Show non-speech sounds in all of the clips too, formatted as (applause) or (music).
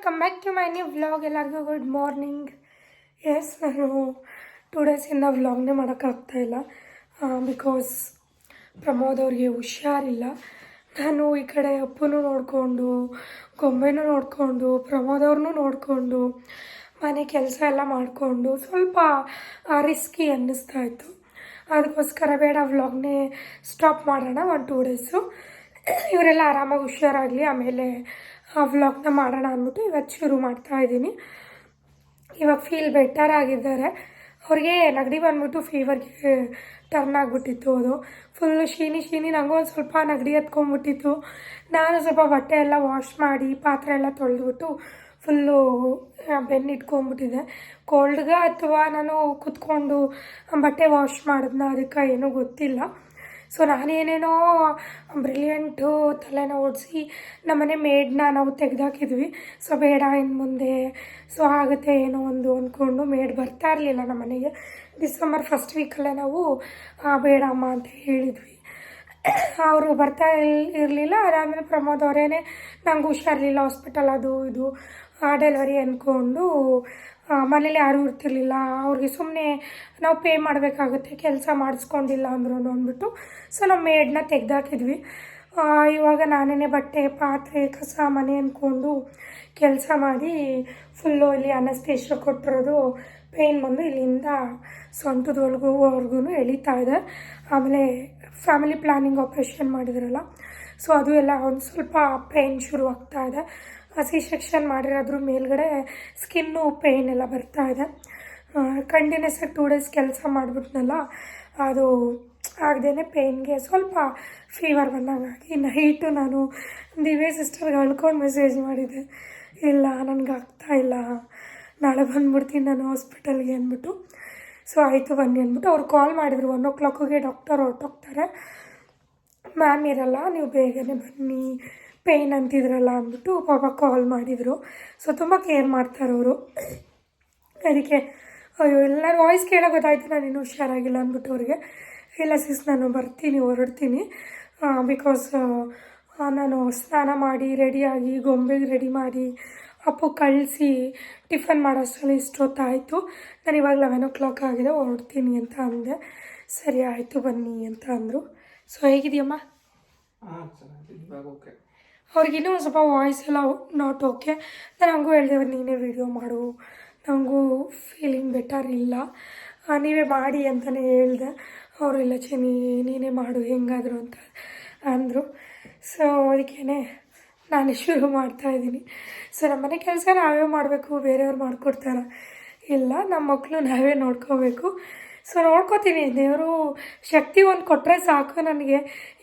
Welcome back to my new vlog ಎಲ್ಲರಿಗೂ good morning yes ನಾನು two ಡೇಸಿಂದ ವ್ಲಾಗ್ನೇ ಮಾಡೋಕ್ಕಾಗ್ತಾಯಿಲ್ಲ ಬಿಕಾಸ್ ಪ್ರಮೋದ್ ಅವ್ರಿಗೆ ಹುಷಾರಿಲ್ಲ. ನಾನು ಈ ಕಡೆ ಅಪ್ಪನೂ ನೋಡಿಕೊಂಡು ಗೊಂಬೆನೂ ನೋಡಿಕೊಂಡು, ಪ್ರಮೋದ್ ಅವ್ರನ್ನೂ ನೋಡಿಕೊಂಡು, ಮನೆ ಕೆಲಸ ಎಲ್ಲ ಮಾಡಿಕೊಂಡು ಸ್ವಲ್ಪ ರಿಸ್ಕಿ ಅನ್ನಿಸ್ತಾ ಇತ್ತು. ಅದಕ್ಕೋಸ್ಕರ ಬೇಡ ವ್ಲಾಗ್ನೇ ಸ್ಟಾಪ್ ಮಾಡೋಣ ಒಂದು ಟೂ ಡೇಸು ಇವರೆಲ್ಲ ಆರಾಮಾಗಿ ಹುಷಾರಾಗಲಿ, ಆಮೇಲೆ ಆ ವ್ಲಾಗ್ನ ಮಾಡೋಣ ಅಂದ್ಬಿಟ್ಟು ಇವತ್ತು ಶುರು ಮಾಡ್ತಾ ಇದ್ದೀನಿ. ಇವಾಗ ಫೀಲ್ ಬೆಟರ್ ಆಗಿದ್ದಾರೆ. ಅವ್ರಿಗೆ ನೆಗಡಿ ಬಂದ್ಬಿಟ್ಟು ಫೀವರ್ಗೆ ಟರ್ನ್ ಆಗಿಬಿಟ್ಟಿತ್ತು ಅದು. ಫುಲ್ಲು ಶೀನಿ ಶೀನಿ ನನಗೂ ಒಂದು ಸ್ವಲ್ಪ ನೆಗಡಿ ಹತ್ಕೊಂಬಿಟ್ಟಿತ್ತು ನಾನು ಸ್ವಲ್ಪ ಬಟ್ಟೆ ಎಲ್ಲ ವಾಶ್ ಮಾಡಿ, ಪಾತ್ರೆ ಎಲ್ಲ ತೊಳೆದ್ಬಿಟ್ಟು ಫುಲ್ಲು ಬೆನ್ನು ಇಟ್ಕೊಂಡ್ಬಿಟ್ಟಿದ್ದೆ. ಕೋಲ್ಡ್ಗೆ ಅಥವಾ ನಾನು ಕುತ್ಕೊಂಡು ಬಟ್ಟೆ ವಾಶ್ ಮಾಡಿದ್ನ ಅದಕ್ಕೆ ಏನೂ ಗೊತ್ತಿಲ್ಲ. ಸೊ ನಾನೇನೇನೋ ಬ್ರಿಲಿಯಂಟು ತಲೆನ ಓಡಿಸಿ ನಮ್ಮನೆ ಮೇಡನ್ನ ನಾವು ತೆಗೆದಾಕಿದ್ವಿ. ಸೊ ಬೇಡ ಇನ್ನು ಮುಂದೆ ಸೊ ಆಗುತ್ತೆ ಏನೋ ಒಂದು ಅಂದ್ಕೊಂಡು ಮೇಡ್ ಬರ್ತಾ ಇರಲಿಲ್ಲ ನಮ್ಮ ಮನೆಗೆ ಡಿಸೆಂಬರ್ ಫಸ್ಟ್ ವೀಕಲ್ಲೇ ನಾವು ಆ, ಬೇಡ ಅಮ್ಮ ಅಂತ ಹೇಳಿದ್ವಿ. ಅವರು ಬರ್ತಾ ಇರಲಿಲ್ಲ. ಅದಾದಮೇಲೆ ಪ್ರಮೋದ್ ಅವರೇನೆ ನಂಗೆ ಹುಷಾರಿರಲಿಲ್ಲ ಹಾಸ್ಪಿಟಲ್ ಅದು ಇದು ಡೆಲಿವರಿ ಅಂದ್ಕೊಂಡು ಮನೇಲಿ ಯಾರೂ ಇರ್ತಿರ್ಲಿಲ್ಲ. ಅವ್ರಿಗೆ ಸುಮ್ಮನೆ ನಾವು ಪೇ ಮಾಡಬೇಕಾಗುತ್ತೆ, ಕೆಲಸ ಮಾಡಿಸ್ಕೊಂಡಿಲ್ಲ ಅಂದ್ರು ಅಂದ್ಬಿಟ್ಟು ಸೊ ನಮ್ಮ ಮೇಡ್ನ ತೆಗ್ದಾಕಿದ್ವಿ ಇವಾಗ ನಾನೇ ಬಟ್ಟೆ, ಪಾತ್ರೆ, ಕಸ, ಮನೆ ಅಂದ್ಕೊಂಡು ಕೆಲಸ ಮಾಡಿ ಫುಲ್ಲು ಇಲ್ಲಿ ಅನಸ್ತೇಶ್ರ ಕೊಟ್ಟಿರೋದು ಪೇನ್ ಬಂದು ಇಲ್ಲಿಂದ ಸೊಂಟದೊಳಗುವರೆಗೂ ಎಳಿತಾ ಇದೆ. ಆಮೇಲೆ ಫ್ಯಾಮಿಲಿ ಪ್ಲಾನಿಂಗ್ ಆಪ್ರೇಷನ್ ಮಾಡಿದ್ರಲ್ಲ. ಸೊ ಅದು ಎಲ್ಲ ಒಂದು ಸ್ವಲ್ಪ ಪೇನ್ ಶುರು ಆಗ್ತಾ ಇದೆ. ಸಿ ಸೆಕ್ಷನ್ ಮಾಡಿರೋದ್ರ ಮೇಲ್ಗಡೆ ಸ್ಕಿನ್ನು ಪೇಯ್ನ್ ಎಲ್ಲ ಬರ್ತಾ ಇದೆ. ಕಂಟಿನ್ಯೂಸ್ ಆಗಿ ಟೂ ಡೇಸ್ ಕೆಲಸ ಮಾಡಿಬಿಟ್ನಲ್ಲ, ಅದು ಆಗದೇ ಪೇಯ್ನ್ಗೆ ಸ್ವಲ್ಪ ಫೀವರ್ ಬಂದಂಗಾಗಿ ನೈಟು ನಾನು ದಿವ್ಯ ಸಿಸ್ಟರ್ಗೆ ಅಳ್ಕೊಂಡು ಮೆಸೇಜ್ ಮಾಡಿದ್ದೆ ಇಲ್ಲ, ನನಗೆ ಆಗ್ತಾ ಇಲ್ಲ. ನಾಳೆ ಬಂದ್ಬಿಡ್ತೀನಿ ನಾನು ಹಾಸ್ಪಿಟಲ್ಗೆ ಅಂದ್ಬಿಟ್ಟು. ಸೊ ಆಯಿತು ಬನ್ನಿ ಅಂದ್ಬಿಟ್ಟು ಅವ್ರು ಕಾಲ್ ಮಾಡಿದರು. ಒನ್ ಓ ಕ್ಲಾಕಿಗೆ ಡಾಕ್ಟರ್ ಹೊರಟೋಗ್ತಾರೆ. ಮ್ಯಾಮ್ ಇರಲ್ಲ, ನೀವು ಬೇಗನೆ ಬನ್ನಿ. ಪೇಯ್ನ್ ಅಂತಿದ್ರಲ್ಲ ಅಂದ್ಬಿಟ್ಟು ಪಾಪ ಕಾಲ್ ಮಾಡಿದರು. ಸೊ ತುಂಬ ಕೇರ್ ಮಾಡ್ತಾರೆ ಅವರು. ಅದಕ್ಕೆ, ಅಯ್ಯೋ, ಎಲ್ಲರ ವಾಯ್ಸ್ ಕೇಳೋ ಗೊತ್ತಾಯ್ತು, ನಾನು ಇನ್ನೂ ಹುಷಾರಾಗಿಲ್ಲ ಅಂದ್ಬಿಟ್ಟು ಅವ್ರಿಗೆ. ಇಲ್ಲ ಸಿಸ್ ನಾನು ಬರ್ತೀನಿ, ಹೊರಡ್ತೀನಿ. ಬಿಕಾಸ್ ನಾನು ಸ್ನಾನ ಮಾಡಿ ರೆಡಿಯಾಗಿ ಗೊಂಬೆಗೆ ರೆಡಿ ಮಾಡಿ, ಅಪ್ಪು ಕಳಿಸಿ, ಟಿಫನ್ ಮಾಡೋಷ್ಟರಲ್ಲಿ ಇಷ್ಟೊತ್ತಾಯಿತು. ನಾನು ಇವಾಗ ಲೆವೆನ್ ಓ ಕ್ಲಾಕ್ ಆಗಿದೆ, ಹೊರಡ್ತೀನಿ ಅಂತ ಅಂದೆ. ಸರಿ, ಆಯಿತು ಬನ್ನಿ ಅಂತ ಅಂದರು. ಸೊ ಹೇಗಿದೆಯಮ್ಮ ಅವ್ರಿಗಿನ್ನೂ ಒಂದು ಸ್ವಲ್ಪ ವಾಯ್ಸ್ ಎಲ್ಲ ನಾಟ್ ಓಕೆ ನಾನು ಹಂಗೂ ಹೇಳಿದೆ ನೀನೇ ವಿಡಿಯೋ ಮಾಡು. ನನಗೂ ಫೀಲಿಂಗ್ ಬೆಟರ್ ಇಲ್ಲ. ನೀವೇ ಮಾಡಿ ಅಂತಲೇ ಹೇಳಿದೆ. ಅವರೆಲ್ಲ ಚೆನ್ನಿ ಚಿನಿ, ನೀನೇ ಮಾಡು, ಹೆಂಗಾದ್ರು ಅಂತ ಅಂದರು. ಸೊ ಅದಕ್ಕೇ ನಾನು ಶುರು ಮಾಡ್ತಾಯಿದ್ದೀನಿ ಸೊ ನಮ್ಮನೆ ಕೆಲಸ ನಾವೇ ಮಾಡಬೇಕು, ಬೇರೆಯವ್ರು ಮಾಡಿಕೊಡ್ತಾರ. ಇಲ್ಲ ನಮ್ಮ ಮಕ್ಕಳು ನಾವೇ ನೋಡ್ಕೋಬೇಕು. ಸೊ ನೋಡ್ಕೋತೀನಿ, ದೇವರು ಶಕ್ತಿ ಒಂದು ಕೊಟ್ಟರೆ ಸಾಕು ನನಗೆ.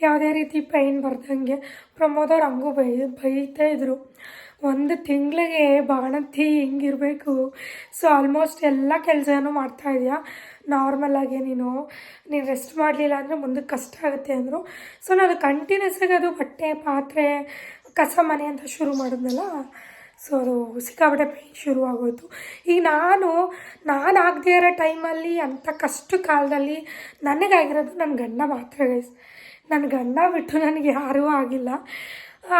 ಯಾವುದೇ ರೀತಿ ಪೈನ್ ಬರ್ದಂಗೆ ಪ್ರಮೋದವ್ರು ಹಂಗೂ ಬೈ, ಬೈತಾ ಇದ್ರು. ಒಂದು ತಿಂಗಳಿಗೆ ಬಾಣಂತಿ ಹಿಂಗಿರಬೇಕು. ಸೊ ಆಲ್ಮೋಸ್ಟ್ ಎಲ್ಲ ಕೆಲಸನೂ ಮಾಡ್ತಾ ಇದೆಯಾ? ನಾರ್ಮಲಾಗಿ ನೀನು ನೀನು ರೆಸ್ಟ್ ಮಾಡಲಿಲ್ಲ ಅಂದರೆ ಮುಂದಕ್ಕೆ ಕಷ್ಟ ಆಗುತ್ತೆ ಅಂದರು. ಸೊ ನಾನು ಕಂಟಿನ್ಯೂಸ್ ಆಗಿ ಅದು ಬಟ್ಟೆ, ಪಾತ್ರೆ, ಕಸ, ಮನೆ ಅಂತ ಶುರು ಮಾಡಿದ್ನಲ್ಲ? ಸೊ ಅದು ಸಿಕ್ಕಾಪಟ್ಟೆ ಪೇಯ್ನ್ ಶುರು ಆಗೋಯ್ತು ಈಗ ನಾನು ನಾನು ಆಗದೇ ಇರೋ ಟೈಮಲ್ಲಿ ಅಂಥ ಕಷ್ಟ ಕಾಲದಲ್ಲಿ ನನಗಾಗಿರೋದು ನನ್ನ ಗಂಡ ಮಾತ್ರ ಗೈಸ್ ನನ್ನ ಗಂಡ ಬಿಟ್ಟು ನನಗೆ ಯಾರೂ ಆಗಿಲ್ಲ.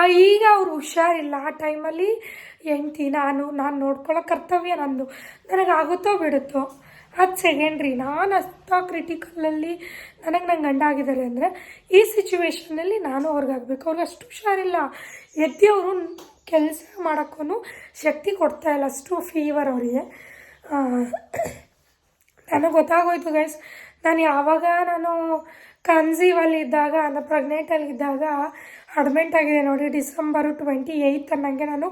ಈಗ ಅವ್ರು ಹುಷಾರಿಲ್ಲ. ಆ ಟೈಮಲ್ಲಿ ಹೆಂಡ್ತಿ, ನಾನು ನಾನು ನೋಡ್ಕೊಳ್ಳೋ ಕರ್ತವ್ಯ ನಂದು. ನನಗಾಗುತ್ತೋ ಬಿಡುತ್ತೋ? ಅದು ಸೆಕೆಂಡ್ರಿ ನಾನು ಅಷ್ಟ ಕ್ರಿಟಿಕಲಲ್ಲಿ ನನಗೆ ನನ್ನ ಗಂಡ ಆಗಿದ್ದಾರೆ ಅಂದರೆ ಈ ಸಿಚುವೇಶನಲ್ಲಿ ನಾನು ಅವ್ರಿಗಾಗಬೇಕು. ಅವ್ರಿಗೆ ಅಷ್ಟು ಹುಷಾರಿಲ್ಲ. ಎದ್ದಿ ಅವರು ಕೆಲಸ ಮಾಡೋಕ್ಕೂ ಶಕ್ತಿ ಕೊಡ್ತಾ ಇಲ್ಲ, ಅಷ್ಟು ಫೀವರ್ ಅವರಿಗೆ. ನನಗೆ ಗೊತ್ತಾಗೋಯ್ತು ಗೈಸ್ ನಾನು ಯಾವಾಗ ನಾನು ಕನ್ಸೀವಲ್ಲಿ ಇದ್ದಾಗ ನಾನು ಪ್ರೆಗ್ನೆಂಟಲ್ಲಿ ಇದ್ದಾಗ ಅಡ್ಮೆಂಟ್ ಆಗಿದೆ ನೋಡಿ ಡಿಸೆಂಬರು ಟ್ವೆಂಟಿ ಏಯ್ತ್ ಅನ್ನಂಗೆ ನಾನು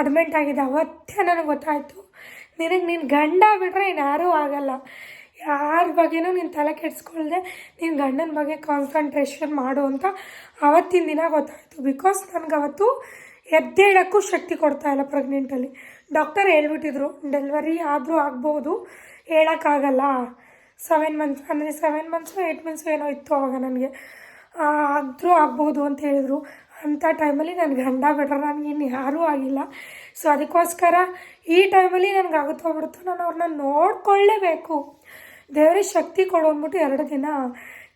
ಅಡ್ಮೆಂಟ್ ಆಗಿದೆ ಅವತ್ತೇ ನನಗೆ ಗೊತ್ತಾಯಿತು. ನಿನಗೆ ನಿನ್ನ ಗಂಡ ಬಿಟ್ಟರೆ ಇನ್ಯಾರೂ ಆಗಲ್ಲ. ಯಾರ ಬಗ್ಗೆನೂ ನೀನು ತಲೆ ಕೆಡಿಸ್ಕೊಳ್ದೆ ನಿನ್ನ ಗಂಡನ ಬಗ್ಗೆ ಕಾನ್ಸಂಟ್ರೇಷನ್ ಮಾಡು ಅಂತ ಅವತ್ತಿನ ದಿನ ಗೊತ್ತಾಯಿತು. ಬಿಕಾಸ್ ನನಗೆ ಅವತ್ತು ಎದ್ದೇಳಕ್ಕೂ ಶಕ್ತಿ ಕೊಡ್ತಾ ಇಲ್ಲ ಪ್ರೆಗ್ನೆಂಟಲ್ಲಿ. ಡಾಕ್ಟರ್ ಹೇಳ್ಬಿಟ್ಟಿದ್ರು, ಡೆಲಿವರಿ ಆದರೂ ಆಗ್ಬೋದು, ಹೇಳೋಕ್ಕಾಗಲ್ಲ. ಸೆವೆನ್ ಮಂತ್ಸ್, ಅಂದರೆ ಸೆವೆನ್ ಮಂತ್ಸು ಏಯ್ಟ್ ಮಂತ್ಸು ಏನೋ ಇತ್ತು ಆವಾಗ ನನಗೆ. ಆದರೂ ಆಗ್ಬೋದು ಅಂತ ಹೇಳಿದರು. ಅಂಥ ಟೈಮಲ್ಲಿ ನನ್ನ ಗಂಡ ಬಿಟ್ರೆ ನನಗೆ ಇನ್ನು ಯಾರೂ ಆಗಿಲ್ಲ. ಸೊ ಅದಕ್ಕೋಸ್ಕರ ಈ ಟೈಮಲ್ಲಿ ನನಗೆ ಆಗುತ್ತೋ ಬಿಡುತ್ತೋ ನಾನು ಅವ್ರನ್ನ ನೋಡ್ಕೊಳ್ಳೇಬೇಕು. ದೇವರೇ ಶಕ್ತಿ ಕೊಡು ಅಂದ್ಬಿಟ್ಟು ಎರಡು ದಿನ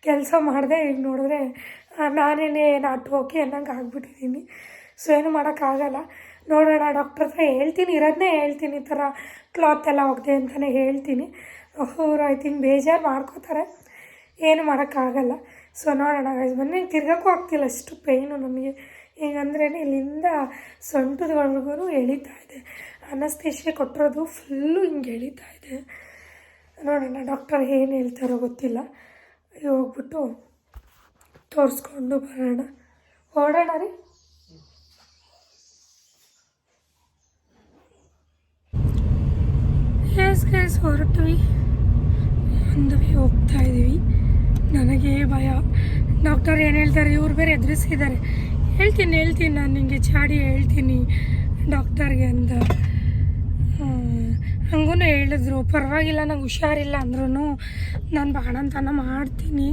ಕೆಲಸ ಮಾಡಿದೆ ಈಗ ನೋಡಿದ್ರೆ, ನಾನೇನೇ ನಾಟು ಹೋಗಿ ಅನ್ನಂಗೆ ಆಗ್ಬಿಟ್ಟಿದ್ದೀನಿ. ಸೊ ಏನು ಮಾಡೋಕ್ಕಾಗಲ್ಲ. ನೋಡೋಣ ಡಾಕ್ಟ್ರ್ ಹತ್ರ ಹೇಳ್ತೀನಿ ಇರೋದನ್ನೇ ಹೇಳ್ತೀನಿ, ಈ ಥರ ಕ್ಲಾತ್ ಎಲ್ಲ ಹೋಗಿದೆ ಅಂತಲೇ ಹೇಳ್ತೀನಿ. ಅವರು ಐ ತಿಂಕ್ ಬೇಜಾರು ಮಾಡ್ಕೋತಾರೆ. ಏನು ಮಾಡೋಕ್ಕಾಗಲ್ಲ. ಸೊ ನೋಡೋಣ ಗೈಸ್ ಬನ್ನಿ. ತಿರ್ಗಕ್ಕೂ ಆಗ್ತಿಲ್ಲ, ಅಷ್ಟು ಪೇಯ್ನು ನಮಗೆ. ಹೇಗಂದ್ರೆ ಇಲ್ಲಿಂದ ಸೊಂಟದವರೆಗೂ ಎಳಿತಾ ಇದೆ. ಅನಸ್ತೇಶಿಯ ಕೊಟ್ಟಿರೋದು ಫುಲ್ಲು ಹಿಂಗೆ ಎಳಿತಾ ಇದೆ. ನೋಡೋಣ ಡಾಕ್ಟರ್ ಏನು ಹೇಳ್ತಾರೋ ಗೊತ್ತಿಲ್ಲ. ಹೋಗ್ಬಿಟ್ಟು ತೋರಿಸ್ಕೊಂಡು ಬರೋಣ. ಓಡೋಣ ರೀ. ಎಸ್ ಗೈಸ್ ಹೊರಟ್ವಿ ಒಂದು ಹೋಗ್ತಾ ಇದ್ದೀವಿ ನನಗೆ ಭಯ. ಡಾಕ್ಟರ್ ಏನು ಹೇಳ್ತಾರೆ, ಇವ್ರು ಬೇರೆ ಎದುರಿಸಿದ್ದಾರೆ. ಹೇಳ್ತೀನಿ ಹೇಳ್ತೀನಿ, ನಾನು ನಿಮಗೆ ಚಾಡಿ ಹೇಳ್ತೀನಿ ಡಾಕ್ಟರ್ಗೆ ಅಂತ. ಹಂಗೂ ಹೇಳಿದ್ರು, ಪರವಾಗಿಲ್ಲ, ನಂಗೆ ಹುಷಾರಿಲ್ಲ ಅಂದ್ರೂ ನಾನು ಬಾಣಂತನ ಮಾಡ್ತೀನಿ.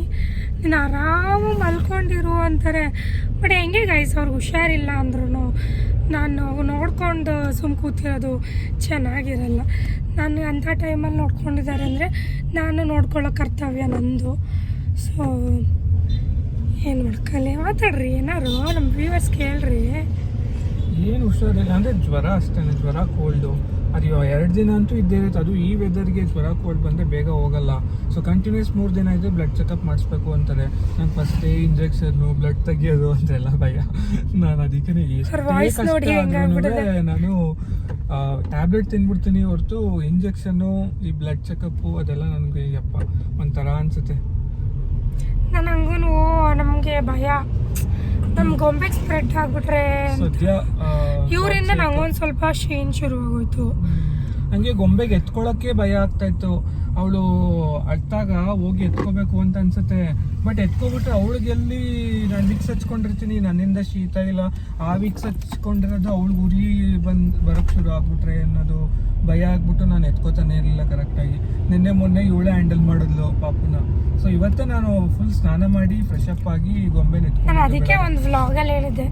ನೀನು ಆರಾಮು ಮಲ್ಕೊಂಡಿರು ಅಂತಾರೆ. ಬಟ್ ಹೆಂಗೆ ಗೈಸ್ ಅವ್ರಿಗೆ ಹುಷಾರಿಲ್ಲ ಅಂದ್ರೂ ನಾನು ನೋಡ್ಕೊಂಡು ಸುಮ್ ಕೂತಿರೋದು ಚೆನ್ನಾಗಿರಲ್ಲ. ನಾನು ಅಂಥ ಟೈಮಲ್ಲಿ ನೋಡ್ಕೊಂಡಿದ್ದಾರೆ ಅಂದರೆ ನಾನು ನೋಡ್ಕೊಳ್ಳೋ ಕರ್ತವ್ಯ ನಂದು. ಸೊ ಏನು ಮಾಡ್ಕೊಳ್ಳಿ ಮಾತಾಡ್ರಿ, ಏನಾರು ನಮ್ಮ ವ್ಯೂವರ್ಸ್ ಕೇಳ್ರಿ. ಏನು ಹುಷಾರಿಲ್ಲ, ಅಂದರೆ ಜ್ವರ ಅಷ್ಟೇ ಜ್ವರ ಕೋಲ್ಡು ಅದು ಎರಡು ದಿನ ಅಂತೂ ಇದ್ದೇ ಇರುತ್ತೆ. ಅದು ಈ ವೆದರ್ಗೆ ಜ್ವರ ಕೋಲ್ಡ್ ಬಂದರೆ ಬೇಗ ಹೋಗಲ್ಲ. ಸೊ ಕಂಟಿನ್ಯೂಸ್ ಮೂರು ದಿನ ಇದ್ದರೆ ಬ್ಲಡ್ ಚೆಕಪ್ ಮಾಡಿಸ್ಬೇಕು ಅಂತಾರೆ. ನಾನು ಫಸ್ಟೇ ಇಂಜೆಕ್ಷನ್ನು ಬ್ಲಡ್ ತೆಗಿಯೋದು ಅಂತೆಲ್ಲ ಭಯ. ನಾನು ಅದಕ್ಕೆ. ನಾನು ಟ್ಯಾಬ್ಲೆಟ್ ತಿನ್ಬಿಡ್ತೀನಿ ಹೊರತು ಇಂಜೆಕ್ಷನ್ನು ಈ ಬ್ಲಡ್ ಚೆಕಪ್ಪು ಅದೆಲ್ಲ ನನಗೆ ಯಪ್ಪ ಒಂಥರ ಅನ್ಸುತ್ತೆ. ನಾನು ಹಂಗೂ ನಮಗೆ ಭಯ. ನಮ್ಮ ಗೊಂಬೆ ಸ್ಪ್ರೆಡ್ ಆಗ್ಬಿಟ್ರೆ ಇವರಿಂದ ನಂಗೊಂದ್ ಸ್ವಲ್ಪ ಶೇನ್ ಶುರು ಆಗೋಯ್ತು ನಂಗೆ ಗೊಂಬೆಗೆ ಎತ್ಕೊಳ್ಳೋಕ್ಕೆ ಭಯ ಆಗ್ತಾ ಇತ್ತು. ಅವಳು ಅಳ್ತಾಗ ಹೋಗಿ ಎತ್ಕೋಬೇಕು ಅಂತ ಅನ್ಸುತ್ತೆ. ಬಟ್ ಎತ್ಕೊಬಿಟ್ರೆ ಅವಳಿಗೆ ಎಲ್ಲಿ ನಾನು ವಿಕ್ಸ್ ಹಚ್ಕೊಂಡಿರ್ತೀನಿ? ನನ್ನಿಂದ ಶೀತ ಇಲ್ಲ. ಆ ವಿಕ್ಸ್ ಹಚ್ಕೊಂಡಿರೋದು ಅವಳಿಗೆ ಉರಿ ಬಂದು ಬರೋಕ್ಕೆ ಶುರು ಆಗ್ಬಿಟ್ರೆ ಅನ್ನೋದು ಭಯ ಆಗ್ಬಿಟ್ಟು ನಾನು ಎತ್ಕೋತಾನೆ ಇರಲಿಲ್ಲ ಕರೆಕ್ಟಾಗಿ. ನಿನ್ನೆ ಮೊನ್ನೆ ಇವಳೇ ಹ್ಯಾಂಡಲ್ ಮಾಡಿದ್ಲು ಪಾಪುನ. ಸೊ ಇವತ್ತೇ ನಾನು ಫುಲ್ ಸ್ನಾನ ಮಾಡಿ ಫ್ರೆಶ್ ಅಪ್ ಆಗಿ ಗೊಂಬೆ ನಾನು ಅದಕ್ಕೆ ಒಂದು ವ್ಲಾಗಲ್ಲಿ ಹೇಳಿದ್ದೆ.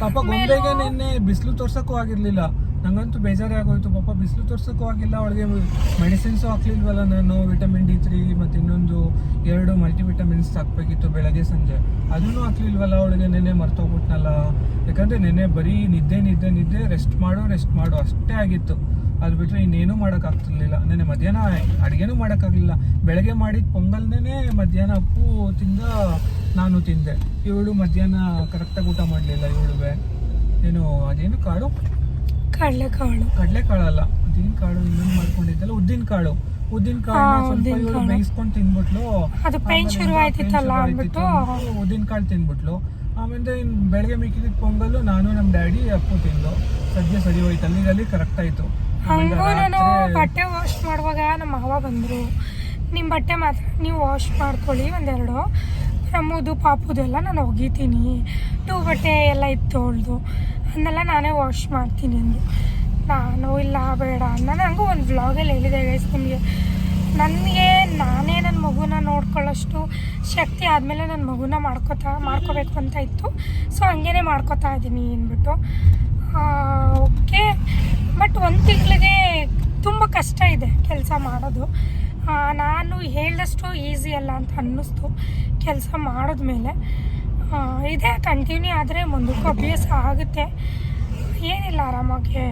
ಪಾಪ ಗೊಂಬೆಗೆ ನಿನ್ನೆ ಬಿಸಿಲು ತೋರ್ಸಕ್ಕೂ ಆಗಿರ್ಲಿಲ್ಲ. ನಂಗಂತೂ ಬೇಜಾರೇ ಆಗೋಯ್ತು ಪಾಪ ಬಿಸಿಲು ತೋರ್ಸೋಕ್ಕೂ ಆಗಿಲ್ಲ. ಅವಳಿಗೆ ಮೆಡಿಸಿನ್ಸು ಹಾಕ್ಲಿಲ್ವಲ್ಲ ನಾನು ವಿಟಮಿನ್ ಡಿ ತ್ರೀ ಮತ್ತು ಇನ್ನೊಂದು ಎರಡು ಮಲ್ಟಿವಿಟಮಿನ್ಸ್ ಹಾಕ್ಬೇಕಿತ್ತು ಬೆಳಗ್ಗೆ, ಸಂಜೆ. ಅದನ್ನು ಹಾಕ್ಲಿಲ್ವಲ್ಲ ಅವಳಿಗೆ. ನೆನ್ನೆ ಮರ್ತೋಗ್ಬಿಟ್ನಲ್ಲ. ಯಾಕಂದರೆ ನೆನ್ನೆ ಬರೀ ನಿದ್ದೆ ನಿದ್ದೆ ನಿದ್ದೆ, ರೆಸ್ಟ್ ಮಾಡು ರೆಸ್ಟ್ ಮಾಡು. ಅಷ್ಟೇ ಆಗಿತ್ತು. ಅದು ಬಿಟ್ಟರೆ ಇನ್ನೇನೂ ಮಾಡೋಕ್ಕಾಗ್ತಿರ್ಲಿಲ್ಲ. ನೆನ್ನೆ ಮಧ್ಯಾಹ್ನ ಅಡುಗೆನೂ ಮಾಡೋಕ್ಕಾಗಲಿಲ್ಲ. ಬೆಳಗ್ಗೆ ಮಾಡಿದ ಪೊಂಗಲ್ನೇ ಮಧ್ಯಾಹ್ನ ಅಪ್ಪು ತಿಂದ, ನಾನು ತಿಂದೆ. ಇವಳು ಮಧ್ಯಾಹ್ನ ಕರೆಕ್ಟಾಗಿ ಊಟ ಮಾಡಲಿಲ್ಲ ಇವಳುವೆ ಏನು, ಅದೇನು ಕಾಳು ಕಡಲೆಕಾಳು ಕಡಲೆಕಾಳಲ್ಲ ಅದೇನು ಕಾಳು ಇನ್ನೊಂದು ಮಾಡ್ಕೊಂಡಿದ್ದಲ್ಲ ಉದ್ದಿನ ಕಾಳು. ಉದ್ದಿನ ಕಾಳು ಸ್ವಲ್ಪ ಕಾಳು. ಬೇಯಿಸ್ಕೊಂಡು ತಿನ್ಬಿಟ್ಲು. ಅದು ಪೈನ್ ಶುರು ಆಯ್ತಿತ್ತಲ್ಲ ಅಂದ್ಬಿಟ್ಟು. ಉದ್ದಿನ ಕಾಳು ತಿನ್ಬಿಟ್ಲು. ಆಮೇಲೆ ಇನ್ನು ಬೆಳಗ್ಗೆ ಮಿಕ್ಕಿದ ಪೊಂಗಲ್ಲು ನಾನು ನಮ್ಮ ಡ್ಯಾಡಿ ಅಪ್ಪು ತಿಂದು. ಸದ್ಯ ಸರಿ ಹೋಯ್ತು ಅಲ್ಲಿಗಲ್ಲಿ ಕರೆಕ್ಟ್ ಆಯ್ತು. ಹಂಗೂ ನಾನು ಬಟ್ಟೆ ವಾಶ್ ಮಾಡುವಾಗ ನಮ್ಮ ಮಾವ ಬಂದರು. ನಿಮ್ಮ ಬಟ್ಟೆ ಮಾತ್ರ ನೀವು ವಾಶ್ ಮಾಡ್ಕೊಳ್ಳಿ ಒಂದೆರಡು. ನಮ್ಮದು ಪಾಪುದೆಲ್ಲ ನಾನು ಒಗಿತೀನಿ. ಟೂ ಬಟ್ಟೆ ಎಲ್ಲ ಇತ್ತು ಅವಳ್ದು. ಅದನ್ನೆಲ್ಲ ನಾನೇ ವಾಶ್ ಮಾಡ್ತೀನಿ ಅಂದು. ನಾನು ಇಲ್ಲ, ಬೇಡ ನಾನು ನನಗೂ ಒಂದು ವ್ಲಾಗಲ್ಲಿ ಹೇಳಿದೆ ಗೈಸ್ ನಿಮಗೆ. ನನಗೆ, ನಾನೇ ನನ್ನ ಮಗುನ ನೋಡ್ಕೊಳ್ಳೋಷ್ಟು ಶಕ್ತಿ ಆದಮೇಲೆ ನನ್ನ ಮಗುನ ಮಾಡ್ಕೋತಾ, ಮಾಡ್ಕೋಬೇಕು ಅಂತ ಇತ್ತು. ಸೊ ಹಂಗೇ ಮಾಡ್ಕೋತಾ ಇದ್ದೀನಿ ಅಂದ್ಬಿಟ್ಟು. ಓಕೆ ಬಟ್ ಒಂದು ತಿಂಗಳಿಗೆ ತುಂಬ ಕಷ್ಟ ಇದೆ ಕೆಲಸ ಮಾಡೋದು. ನಾನು ಹೇಳಿದಷ್ಟು ಈಸಿ ಅಲ್ಲ ಅಂತ ಅನ್ನಿಸ್ತು. ಕೆಲಸ ಮಾಡಿದ್ಮೇಲೆ. ಇದೇ ಕಂಟಿನ್ಯೂ ಆದರೆ ಮುಂದಕ್ಕೂ ಅಭ್ಯಾಸ ಆಗುತ್ತೆ. ಏನಿಲ್ಲ ಆರಾಮಾಗಿ.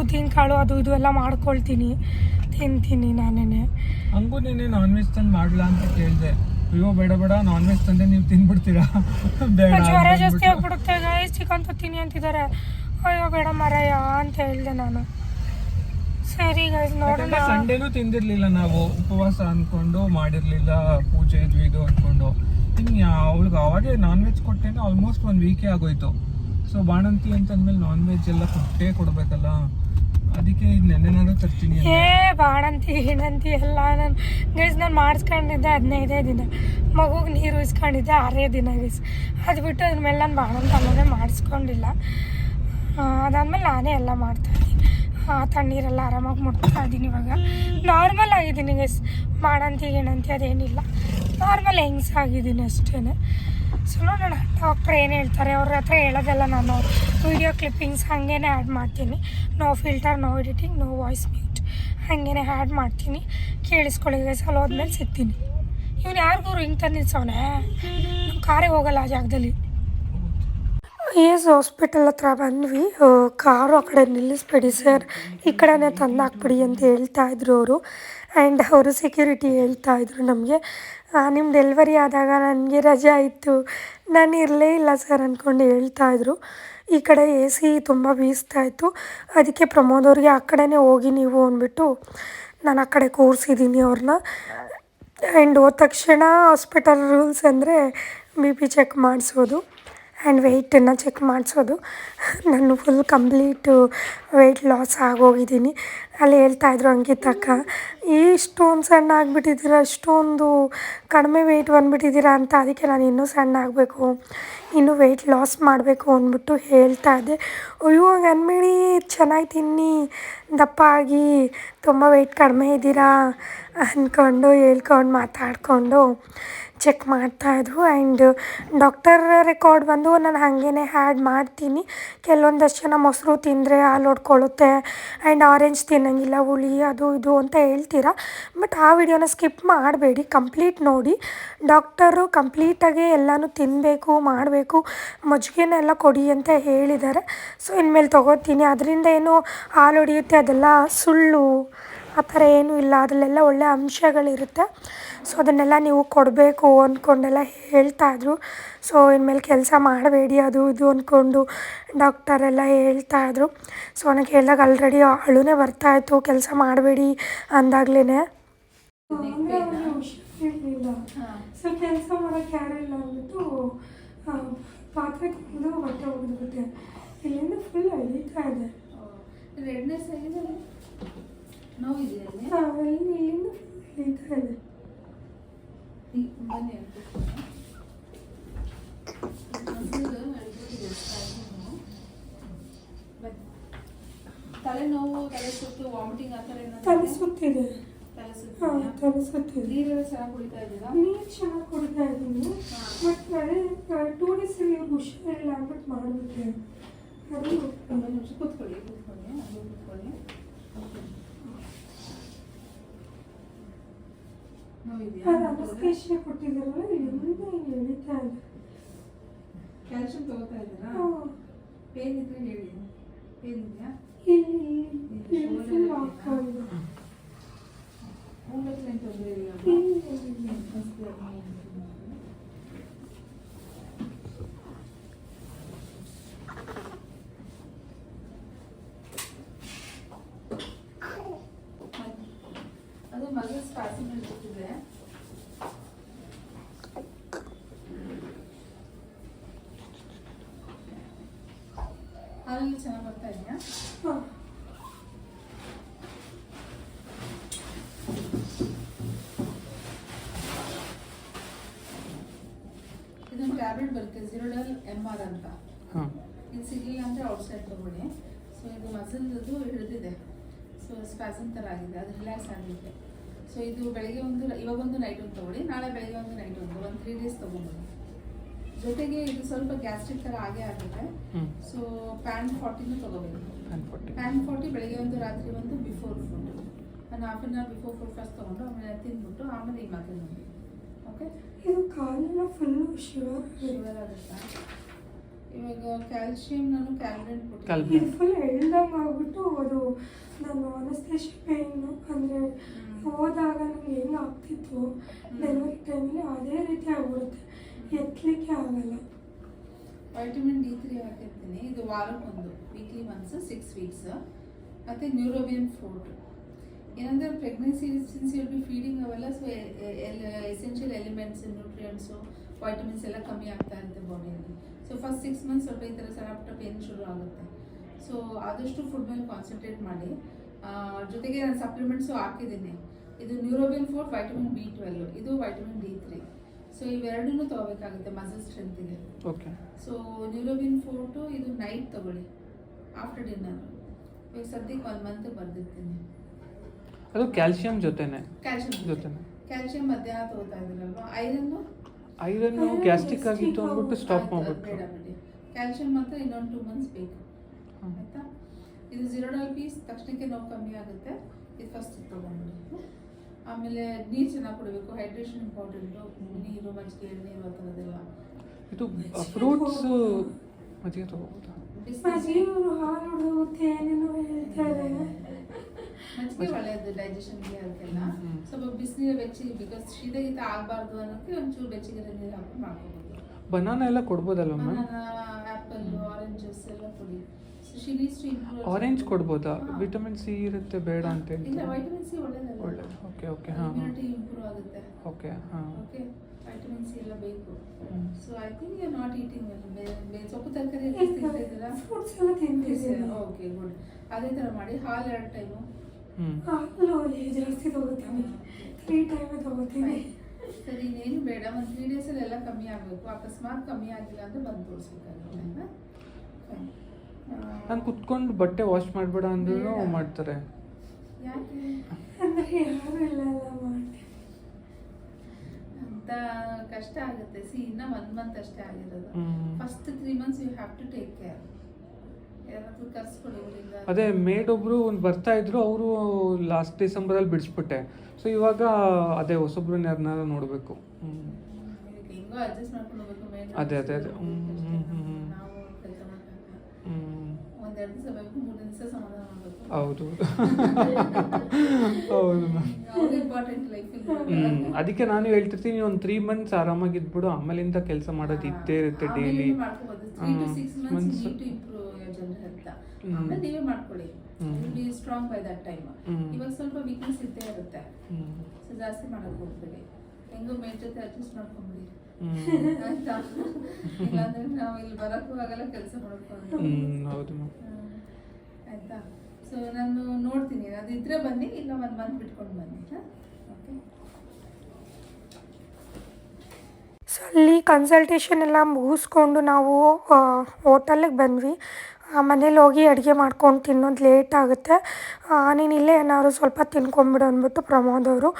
ಉದ್ದಿನ ಕಾಳು ಅದು ಇದು ಎಲ್ಲ ಮಾಡ್ಕೊಳ್ತೀನಿ. ತಿಂತೀನಿ ನಾನೇ ಹಂಗೂ ನೀನೆ ನಾನ್ ವೆಜ್ ತಂದು ಮಾಡ್ಲಾ ಅಂತ ಕೇಳಿದೆ. ಅಯ್ಯೋ ಬೇಡ ಬೇಡ ನಾನ್ ವೆಜ್ ತಂದೆ ನೀವು ತಿನ್ಬಿಡ್ತೀರಾ? (laughs) ಬೇಡ ಜ್ವರ ಜಾಸ್ತಿ. ಆಗ್ಬಿಡುತ್ತೆ ಗೈಸ್ ಚಿಕನ್ ತತ್ತೀನಿ ಅಂತಿದ್ದಾರೆ. ಅಯ್ಯೋ ಬೇಡ ಮರಯ್ಯ ಅಂತ ಹೇಳಿದೆ ನಾನು. ಸರಿ ಗೈಸ್ ನೋಡೋಣ. ಸಂಡೇನೂ ತಿಂದಿರಲಿಲ್ಲ ನಾವು. ಉಪವಾಸ ಅನ್ಕೊಂಡು ಮಾಡಿರಲಿಲ್ಲ. ಪೂಜೆ ಇದು ಇದು ಅನ್ಕೊಂಡು. ಇನ್ನು ಅವಳಿಗೆ ಅವಾಗೆ ನಾನ್ ವೆಜ್ ಕೊಟ್ಟೇನೆ ಆಲ್ಮೋಸ್ಟ್ ಒಂದು ವೀಕೇ ಆಗೋಯ್ತು. ಸೊ ಬಾಣಂತಿ ಅಂತ ಅಂದ್ಮೇಲೆ ನಾನ್ ವೆಜ್ ಎಲ್ಲ ಕೊಟ್ಟೇ ಕೊಡ್ಬೇಕಲ್ಲ. ಅದಕ್ಕೆ ನೆನ್ನೆನಾದ್ರೂ ತರ್ತೀನಿ. ಏ ಬಾಣಂತಿ ಹಿಣಂತಿ ಎಲ್ಲ ನಾನು ಗೈಸ್ ನಾನು ಮಾಡಿಸ್ಕೊಂಡಿದ್ದೆ ಹದಿನೈದೇ ದಿನ. ಮಗುಗೆ ನೀರು ಇಸ್ಕೊಂಡಿದ್ದೆ ಆರೇ ದಿನ ಗೈಸ್ ಅದು ಬಿಟ್ಟು ಅದ್ರ ಮೇಲೆ ನಾನು ಬಾಣಂತಿ ಅನ್ನೋದೇ ಮಾಡಿಸ್ಕೊಂಡಿಲ್ಲ. ಅದಾದ್ಮೇಲೆ ನಾನೇ ಎಲ್ಲ ಮಾಡ್ತಾಯಿದ್ದೀನಿ ತಣ್ಣೀರೆಲ್ಲ ಆರಾಮಾಗಿ ಮುಟ್ತಾ ಇದ್ದೀನಿ ಇವಾಗ. ನಾರ್ಮಲ್ ಆಗಿದ್ದೀನಿ ಗೈಸ್ ಬಾಣಂತಿ ಗಿಣಂತಿ ಅದೇನಿಲ್ಲ. ನಾರ್ಮಲ್ ಹೆಂಗ್ಸ್ ಆಗಿದ್ದೀನಿ ಅಷ್ಟೇ ಸೊ ನೋಡೋಣ ಡಾಕ್ಟ್ರ್ ಏನು ಹೇಳ್ತಾರೆ, ಅವ್ರ ಹತ್ರ ಹೇಳೋದೆಲ್ಲ ನಾನು ವೀಡಿಯೋ ಕ್ಲಿಪ್ಪಿಂಗ್ಸ್ ಹಾಗೇನೆ ಆ್ಯಡ್ ಮಾಡ್ತೀನಿ. No filter no editing no voice mute ಹಾಗೇನೆ ಆ್ಯಡ್ ಮಾಡ್ತೀನಿ. ಕೇಳಿಸ್ಕೊಳ್ಳಿ ಸೊ ಅಲ್ಲಿ ಹೋದ್ಮೇಲೆ ಸಿಗ್ತೀನಿ. ಇವ್ನು ಯಾರಿಗೂ ಹಿಂಗೆ ತಂದು ನಿಲ್ಸವನೇ? ನಮ್ಮ ಕಾರೇ ಹೋಗಲ್ಲ ಆ ಜಾಗದಲ್ಲಿ. ಎಸ್ ಹಾಸ್ಪಿಟಲ್ ಹತ್ರ ಬಂದ್ವಿ. ಕಾರು ಆ ಕಡೆ ನಿಲ್ಲಿಸ್ಬೇಡಿ ಸರ್ ಈ ಕಡೆನೇ ತಂದು ಅಂತ ಹೇಳ್ತಾ ಇದ್ರು ಅವರು. ಆ್ಯಂಡ್ ಅವರು ಸೆಕ್ಯೂರಿಟಿ ಹೇಳ್ತಾ ಇದ್ರು ನಮಗೆ. ನಿಮ್ಮ ಡೆಲ್ವರಿ ಆದಾಗ ನನಗೆ ರಜೆ ಇತ್ತು ನಾನು ಇರಲೇ ಇಲ್ಲ ಸರ್ ಅಂದ್ಕೊಂಡು ಹೇಳ್ತಾ ಇದ್ರು. ಈ ಕಡೆ ಎ ಸಿ ತುಂಬ ಬೀಸ್ತಾ ಇತ್ತು. ಅದಕ್ಕೆ ಪ್ರಮೋದ್ ಅವ್ರಿಗೆ ಆ ಕಡೆನೇ ಹೋಗಿ ನೀವು ಅಂದ್ಬಿಟ್ಟು ನಾನು ಆ ಕಡೆ ಕೂರಿಸಿದ್ದೀನಿ ಅವ್ರನ್ನ ಆ್ಯಂಡ್ ಹೋದ ತಕ್ಷಣ ಹಾಸ್ಪಿಟಲ್ ರೂಲ್ಸ್ ಅಂದರೆ ಬಿ ಪಿ ಚೆಕ್ ಮಾಡಿಸೋದು ಆ್ಯಂಡ್ ವೆಯ್ಟನ್ನು ಚೆಕ್ ಮಾಡಿಸೋದು. ನಾನು ಫುಲ್ ಕಂಪ್ಲೀಟು ವೆಯ್ಟ್ ಲಾಸ್ ಆಗೋಗಿದ್ದೀನಿ. ಅಲ್ಲಿ ಹೇಳ್ತಾಯಿದ್ರು ಅಂಕಿತ್ ಅಕ್ಕ ಇಷ್ಟೊಂದು ಸಣ್ಣ ಆಗಿಬಿಟ್ಟಿದ್ದೀರಾ, ಇಷ್ಟೊಂದು ಕಡಿಮೆ ವೆಯ್ಟ್ ಬಂದುಬಿಟ್ಟಿದ್ದೀರಾ ಅಂತ ಅದಕ್ಕೆ ನಾನು ಇನ್ನೂ ಸಣ್ಣ ಆಗಬೇಕು, ಇನ್ನೂ ವೆಯ್ಟ್ ಲಾಸ್ ಮಾಡಬೇಕು ಅಂದ್ಬಿಟ್ಟು ಹೇಳ್ತಾ ಇದ್ದೆ. ಅಯ್ಯೋ ಹಂಗೆ ಅನ್ಬೇಡಿ ಚೆನ್ನಾಗಿ ತಿನ್ನಿ, ದಪ್ಪ ಆಗಿ ತುಂಬ ವೆಯ್ಟ್ ಕಡಿಮೆ ಇದ್ದೀರಾ ಅಂದ್ಕೊಂಡು ಹೇಳ್ಕೊಂಡು ಮಾತಾಡಿಕೊಂಡು ಚೆಕ್ ಮಾಡ್ತಾಯಿದ್ರು ಆ್ಯಂಡ್ ಡಾಕ್ಟರ್ ರೆಕಾರ್ಡ್ ಬಂದು ನಾನು ಹಾಗೇ ಹ್ಯಾಡ್ ಮಾಡ್ತೀನಿ. ಕೆಲವೊಂದಷ್ಟು ಜನ ಮೊಸರು ತಿಂದರೆ ಹಾಲು ಹೊಡ್ಕೊಳ್ಳುತ್ತೆ ಆ್ಯಂಡ್ ಆರೆಂಜ್ ತಿನ್ನೋಂಗಿಲ್ಲ ಹುಳಿ ಅದು ಇದು ಅಂತ ಹೇಳ್ತೀರಾ? ಬಟ್ ಆ ವಿಡಿಯೋನ ಸ್ಕಿಪ್ ಮಾಡಬೇಡಿ ಕಂಪ್ಲೀಟ್ ನೋಡಿ. ಡಾಕ್ಟರು ಕಂಪ್ಲೀಟಾಗಿ ಎಲ್ಲನೂ ತಿನ್ನಬೇಕು ಮಾಡಬೇಕು ಮಜ್ಜಿಗೆನೆಲ್ಲ ಕೊಡಿ ಅಂತ ಹೇಳಿದ್ದಾರೆ. ಸೊ ಇನ್ಮೇಲೆ ತೊಗೋತೀನಿ. ಅದರಿಂದ ಏನು ಹಾಲು ಹೊಡಿಯುತ್ತೆ? ಅದೆಲ್ಲ ಸುಳ್ಳು, ಆ ಥರ ಏನೂ ಇಲ್ಲ. ಅದರಲ್ಲೆಲ್ಲ ಒಳ್ಳೆಯ ಅಂಶಗಳಿರುತ್ತೆ. ಸೊ ಅದನ್ನೆಲ್ಲ ನೀವು ಕೊಡಬೇಕು ಅಂದ್ಕೊಂಡೆಲ್ಲ ಹೇಳ್ತಾಯಿದ್ರು ಸೊ ಇನ್ಮೇಲೆ ಕೆಲಸ ಮಾಡಬೇಡಿ ಅದು ಇದು ಅಂದ್ಕೊಂಡು ಡಾಕ್ಟರೆಲ್ಲ ಹೇಳ್ತಾಯಿದ್ರು ಸೊ ನನಗೆ ಹೇಳಿದಾಗ ಆಲ್ರೆಡಿ ಅಳುನೇ ಬರ್ತಾಯಿತ್ತು ಕೆಲಸ ಮಾಡಬೇಡಿ ಅಂದಾಗ್ಲೇ ಹುಷಾರಿರಲಿಲ್ಲ ಸೊ ಕೆಲಸ ಮಾಡೋಕ್ಕೆ ಯಾರಿಲ್ಲ ಅಂದ್ಬಿಟ್ಟು ಪಾತ್ರೆ ತಂದು ಬಟ್ಟೆ ಒಗೆದ್ಬಿಟ್ಟೆ. ಇಲ್ಲಿಂದ ಫುಲ್ ಎಳೀತಾ ಇದೆ. ರೆಡ್ನೆಸ್ ಆಗಿದೆ ನೋವಿದೆಯಾ ಅಲ್ಲಿ ಅಲ್ಲಿ ಇಲ್ಲಿಂದ ಫುಲ್ ಎಳೀತಾ ಇದೆ. ಬನ್ನಿ. ತಲೆನೋವು ತಲೆ ಸುತ್ತು ವಾಮಿಟಿಂಗ್ ಆ ಥರ ತಲೆ? ಸುತ್ತಿದೆ ಹಾಂ? ತಲೆ ಸುತ್ತಿದೆ ಚೆನ್ನಾಗಿ ಕುಡಿತಾ ಇದ್ದೀರಾ ನೀರು ಚೆನ್ನಾಗಿ ಕುಡಿತಾ ಇದ್ದೀನಿ ಟೂ ಡೇಸ್ ಇವ್ರಿಗೆ ಹುಷಾರಿಲ್ಲ ಅಂದ್ಬಿಟ್ಟು ಮಾಡಿಬಿಟ್ರೆ ಅದು ಒಂದು ನಿಮಿಷ ಕೂತ್ಕೊಳ್ಳಿ ಕೂತ್ಕೊಳ್ಳಿ ಅಲ್ಲೇ ಕೂತ್ಕೊಳ್ಳಿ ನೋವಿದೆಯಾ ಅದು ಅನಸ್ತೇಶಿಯ ಕೊಟ್ಟಿದ್ದಾರಲ್ಲ ಇಲ್ಲಿಂದ ಹಿಂಗೆ ಎಳಿತಾ ಇದೆ ಕ್ಯಾಲ್ಸಿಯಂ ತಗೋತಾ ಇದ್ದೀರಾ ಹಾಂ ಪೇನ್ ಇದ್ರೆ ಹೇಳಿ ಪೇನ್ ಇದೆಯಾ ಇಲ್ಲಿ ಇಲ್ಲಿ ಫುಲ್ ಆಗ್ತಾಯಿದೆ ಒಂಬತ್ತು ಗಂಟೆ ತೊಂದರೆ ಇಲ್ಲ ಇಲ್ಲಿ ಇಲ್ಲಿ. ಅದು ಮಗು ಸ್ಪಾಸಿಂಗ್ ಇರ್ತಿದೆ ಹಾಲಲ್ಲಿ ಚೆನ್ನಾಗಿ ಬರ್ತಾ ಇದೆಯಾ ಹಾಂ ಇದೊಂದು ಟ್ಯಾಬ್ಲೆಟ್ ಬರುತ್ತೆ ಜಿರೋಡಲ್ ಎಂ ಆರ್ ಅಂತ ಹಾಂ ಇದು ಸಿಗಲಿಲ್ಲ ಅಂದರೆ ಔಟ್ಸೈಡ್ ತಗೊಳ್ಳಿ. ಸೊ ಇದು ಮಸಲ್ದು ಹಿಡಿದಿದೆ. ಸೊ ಸ್ಪ್ಯಾಸಮ್ ಥರ ಆಗಿದೆ ಅದು ರಿಲ್ಯಾಕ್ಸ್ ಆಗಿದೆ ಸೊ ಇದು ಬೆಳಗ್ಗೆ ಒಂದು ಇವಾಗ ಒಂದು ನೈಟ್ ಒಂದು ತಗೊಳ್ಳಿ. ನಾಳೆ ಬೆಳಗ್ಗೆ ಒಂದು ನೈಟ್ ಒಂದು ಒಂದು ತ್ರೀ ಡೇಸ್ ತೊಗೊಂಡು ಜೊತೆಗೆ ಇದು ಸ್ವಲ್ಪ ಗ್ಯಾಸ್ಟ್ರಿಕ್ ಥರ ಆಗೇ ಆಗುತ್ತೆ. ಸೊ ಪ್ಯಾನ್ ಫಾರ್ಟಿನೂ ತೊಗೋಬೇಕು ಪ್ಯಾನ್ ಫಾರ್ಟಿ ಬೆಳಗ್ಗೆ ಒಂದು ರಾತ್ರಿ ಒಂದು ಬಿಫೋರ್ ಫುಡ್ ನಾನು half an hour before food first ತೊಗೊಂಡು ಆಮೇಲೆ ತಿಂದ್ಬಿಟ್ಟು ಆಮೇಲೆ ಈ ಮಾತ್ರೆ ನುಂಗಿ ಓಕೆ ಇದು ಕಾಲೆಲ್ಲ ಫುಲ್ಲು ಶಿವರ್ ಶುಗರ್ ಆಗುತ್ತಾ ಇವಾಗ ಕ್ಯಾಲ್ಸಿಯಂ ನಾನು ಕ್ಯಾಲ್ಸಿಯಂ ಕೊಟ್ಟಿದ್ದೀನಿ. ಫುಲ್ ಎಳ್ದಂಗೆ ಆಗ್ಬಿಟ್ಟು ಅದು ನಾನು ಅನಸ್ತೇಶ ಪೇಯ್ನು ಅಂದರೆ ಹೋದಾಗ ನನಗೆ ಹೆಂಗೆ ಆಗ್ತಿತ್ತು ಡೆಲಿವರಿ ಟೈಮಲ್ಲಿ ಅದೇ ರೀತಿ ಆಗ್ಬಿಡುತ್ತೆ. ಎತ್ತಲಿಕ್ಕೆ ಆಗಲ್ಲ. ವೈಟಮಿನ್ ಡಿ ತ್ರೀ ಹಾಕಿರ್ತೀನಿ. ಇದು ವಾರಕ್ಕೊಂದು ವೀಕ್ಲಿ ಒನ್ಸ್ ಸಿಕ್ಸ್ ವೀಕ್ಸ್ ಮತ್ತು ನ್ಯೂರೋಬಿಯನ್ ಫುಡ್ ಏನಂದರೆ pregnancy since you be feeding ಅವೆಲ್ಲ so essential elements nutrients vitamins ಎಲ್ಲ ಕಮ್ಮಿ ಆಗ್ತಾ ಇರುತ್ತೆ ಬಾಡಿಯಲ್ಲಿ ಸೊ ಫಸ್ಟ್ ಸಿಕ್ಸ್ ಮಂತ್ಸ್ ಸ್ವಲ್ಪ ಈ ಥರ ಸಣ್ಣ ಪುಟ್ಟ ಪೇನ್ ಶುರು ಆಗುತ್ತೆ. ಸೊ ಆದಷ್ಟು ಫುಡ್ ಮೇಲೆ ಕಾನ್ಸಂಟ್ರೇಟ್ ಮಾಡಿ. ಜೊತೆಗೆ ನಾನು ಸಪ್ಲಿಮೆಂಟ್ಸು ಹಾಕಿದ್ದೀನಿ. ಇದು Neurobion forte vitamin B twelve ಇದು ವೈಟಮಿನ್ ಡಿ ತ್ರೀ ಸೊ ಇವೆರಡನ್ನೂ ತೊಗೋಬೇಕಾಗುತ್ತೆ ಮಸಲ್ ಸ್ಟ್ರೆಂತಿಗೆ ಓಕೆ ಸೊ ನ್ಯೂರೋಬಿನ್ ಫೋರ್ಟು ಇದು ನೈಟ್ ತಗೊಳ್ಳಿ. ಆಫ್ಟರ್ ಡಿನ್ನರ್ ಇವಾಗ ಸದ್ಯಕ್ಕೆ ಒಂದು ಮಂತ್ ಬರ್ದಿರ್ತೀನಿ. ಅದು ಕ್ಯಾಲ್ಸಿಯಂ ಜೊತೆನೆ. ಕ್ಯಾಲ್ಸಿಯಂ ಜೊತೆನೆ. ಕ್ಯಾಲ್ಸಿಯಂ ಮಧ್ಯಾಹ್ನ ತಗೋತಾ ಇದ್ರಲ್ವಾ? ಐರನ್ನು? ಐರನ್ನು ಗ್ಯಾಸ್ಟ್ರಿಕ್ ಆಗಿತ್ತು ಅಂದ್ಬಿಟ್ಟು ಸ್ಟಾಪ್ ಮಾಡ್ಬಿಟ್ಟು ಬೇಡ ಬಿಡಿ. ಕ್ಯಾಲ್ಸಿಯಂ ಮಾತ್ರ ಇನ್ನೊಂದು ಟೂ ಮಂತ್ಸ್ ಬೇಕು. ಆಯಿತಾ? ಇದು ಝೀರೋಡಲ್ ಪೀಸ್ ತಕ್ಷಣಕ್ಕೆ ನೋವು ಕಮ್ಮಿ ಆಗುತ್ತೆ. ಇದು ಫಸ್ಟ್ ತೊಗೊಂಡ್ಬಿಡಿ ಆಮೇಲೆ ನೀರು ಚೆನ್ನಾಗಿ ಕುಡಿಬೇಕು. ಹೈಡ್ರೇಷನ್ ಇಂಪಾರ್ಟೆಂಟು ನೀರು ಮಜ್ಜಿಗೆ ಎಣ್ಣೆ ಆ ಥರದ್ದೆಲ್ಲ. ಇದು ಫ್ರೂಟ್ಸ್ ಮಜ್ಜಿಗೆ ತಗೋಬೋದಾ ಮಜ್ಜಿಗೆ ಒಳ್ಳೆಯದು ಡೈಜೆಷನ್ಗೆ ಅದಕ್ಕೆಲ್ಲ ಸ್ವಲ್ಪ ಬಿಸಿನೀರು ಬೆಚ್ಚಗೆ ಬಿಕಾಸ್ ಶೀತ ಗೀತ ಆಗಬಾರ್ದು ಅನ್ನೋಕ್ಕೆ ಒಂಚೂರು ಬೆಚ್ಚಗಿರೋ ನೀರು ಹಾಕಿ ಮಾಡ್ಕೋಬೋದು. ಬನಾನ ಎಲ್ಲ ಕೊಡ್ಬೋದಲ್ಲ ಬನಾನಾ ಆ್ಯಪಲ್ ಆರೆಂಜಸ್ ಎಲ್ಲ ಕೊಡಿ. ಆರೆಂಜ್ ಕೊಡ್ಬೋದಾ? ವಿಟಮಿನ್ ಸಿ ಇರುತ್ತೆ ಬೇಡ ಅಂತ ಇಲ್ಲ ವಿಟಮಿನ್ ಸಿ ಒಳ್ಳೆಯದಲ್ಲ ಒಳ್ಳೇದು. ಓಕೆ ಓಕೆ ಹಾಂ ಇಮ್ಯುನಿಟಿ ಇಂಪ್ರೂವ್ ಆಗುತ್ತೆ. ಓಕೆ ಹಾಂ. ಓಕೆ ವೈಟಮಿನ್ ಸಿ ಎಲ್ಲ ಬೇಕು. So I think you not eating well ಸೊಪ್ಪು ತರಕಾರಿ ತಿಂತಿದ್ದೀರಾ ಫ್ರೂಟ್ಸ್ ಎಲ್ಲ ತಿಂತಿದ್ದೀನಿ. ಓಕೆ ಗುಡ್ ಅದೇ ಥರ ಮಾಡಿ ಹಾಲು ಎರಡು ಟೈಮು ಹಾಲು ಜಾಸ್ತಿ ತಗೋತೀನಿ ತ್ರೀ ಟೈಮ್ ತಗೋತೀನಿ. ಸರಿ ಇನ್ನೇನು ಬೇಡ ಒಂದು ತ್ರೀ ಡೇಸಲ್ಲಿ ಎಲ್ಲ ಕಮ್ಮಿ ಆಗಬೇಕು. ಅಕಸ್ಮಾತ್ ಕಮ್ಮಿ ಆಗಿಲ್ಲ ಅಂದ್ರೆ ಬಂದು ತೋರಿಸ್ಬೇಕಾಗುತ್ತೆ ನಾನು ಕುತ್ಕೊಂಡು ಬಟ್ಟೆ ವಾಶ್ ಮಾಡಬೇಡ ಅಂದ್ರೂ ಮಾಡ್ತಾರೆ. ಯಾಕೆ? ಅಂದರೆ ಯಾರು ಇಲ್ಲ ಅಂತ ಕಷ್ಟ ಆಗುತ್ತೆ. ಸಿ ಇನ್ನ ಒನ್ ಮಂತ್ ಅಷ್ಟೇ ಆಗಿರೋದು. First three months you have to take care ಅದೇ ಮೇಡ್ ಒಬ್ರು ಒಂದು ಬರ್ತಾ ಇದ್ರು ಅವರು ಲಾಸ್ಟ್ ಡಿಸೆಂಬರಲ್ಲಿ ಬಿಡಿಸ್ಬಿಟ್ಟೆ. ಸೊ ಇವಾಗ ಅದೇ ಹೊಸೊಬ್ರನ್ನ ಯಾರನ್ನಾರ ನೋಡಬೇಕು. ಅದೇ, ಅದೇ, ಅದೇ. ಹೌದು. (laughs) ಹೌದು ಮ್ಯಾಮ್. ಅದಕ್ಕೆ ನಾನು ಹೇಳ್ತಿರ್ತೀನಿ ಒಂದು ತ್ರೀ ಮಂತ್ಸ್ ಆರಾಮಾಗಿ ಇದ್ಬಿಡು ಆಮೇಲಿಂದ ಕೆಲಸ ಮಾಡೋದು ಇದ್ದೇ ಇರುತ್ತೆ ಡೈಲಿ ಮಂತ್ಸ್ ಜನರ ಹೆಲ್ತ್ ಆಮೇಲೆ ನೀವೇ ಮಾಡ್ಕೊಳ್ಳಿ. Be strong by that time. ಇವಾಗ ಸ್ವಲ್ಪ ವೀಕ್ನೆಸ್ ಇದ್ದೇ ಇರುತ್ತೆ. ಸೊ ಜಾಸ್ತಿ ಮಾಡಕ್ ಹೋಗ್ಬೇಡಿ. ಹೆಂಗೋ ಮೇಟ್ ಜೊತೆ ಅಡ್ಜಸ್ಟ್ ಮಾಡ್ಕೊಂಬಿಡಿ. (laughs) ಆಯ್ತಾ? ಇಲ್ಲಾಂದ್ರೆ ನಾವು ಇಲ್ಲಿ ಬರಕ್ಕೂ ಆಗಲ್ಲ ಕೆಲಸ ಮಾಡ್ಕೊಂಡು ಆಯ್ತಾ? ಸೊ ನಾನು ನೋಡ್ತೀನಿ. ಅದು ಇದ್ರೆ ಬನ್ನಿ ಇಲ್ಲ ಒಂದು ಮಂತ್ ಬಿಟ್ಕೊಂಡು ಬನ್ನಿ. ಹಾಂ? ಓಕೆ ಸೊ ಅಲ್ಲಿ ಕನ್ಸಲ್ಟೇಷನ್ ಎಲ್ಲ ಮುಗಿಸ್ಕೊಂಡು ನಾವು ಹೋಟೆಲಿಗೆ ಬಂದ್ವಿ. ಮನೇಲಿ ಹೋಗಿ ಅಡುಗೆ ಮಾಡ್ಕೊಂಡು ತಿನ್ನೋದು ಲೇಟ್ ಆಗುತ್ತೆ. ನೀನು ಇಲ್ಲೇ ಏನಾದ್ರು ಸ್ವಲ್ಪ ತಿನ್ಕೊಂಬಿಡು ಅಂದ್ಬಿಟ್ಟು ಪ್ರಮೋದ್ ಅವರು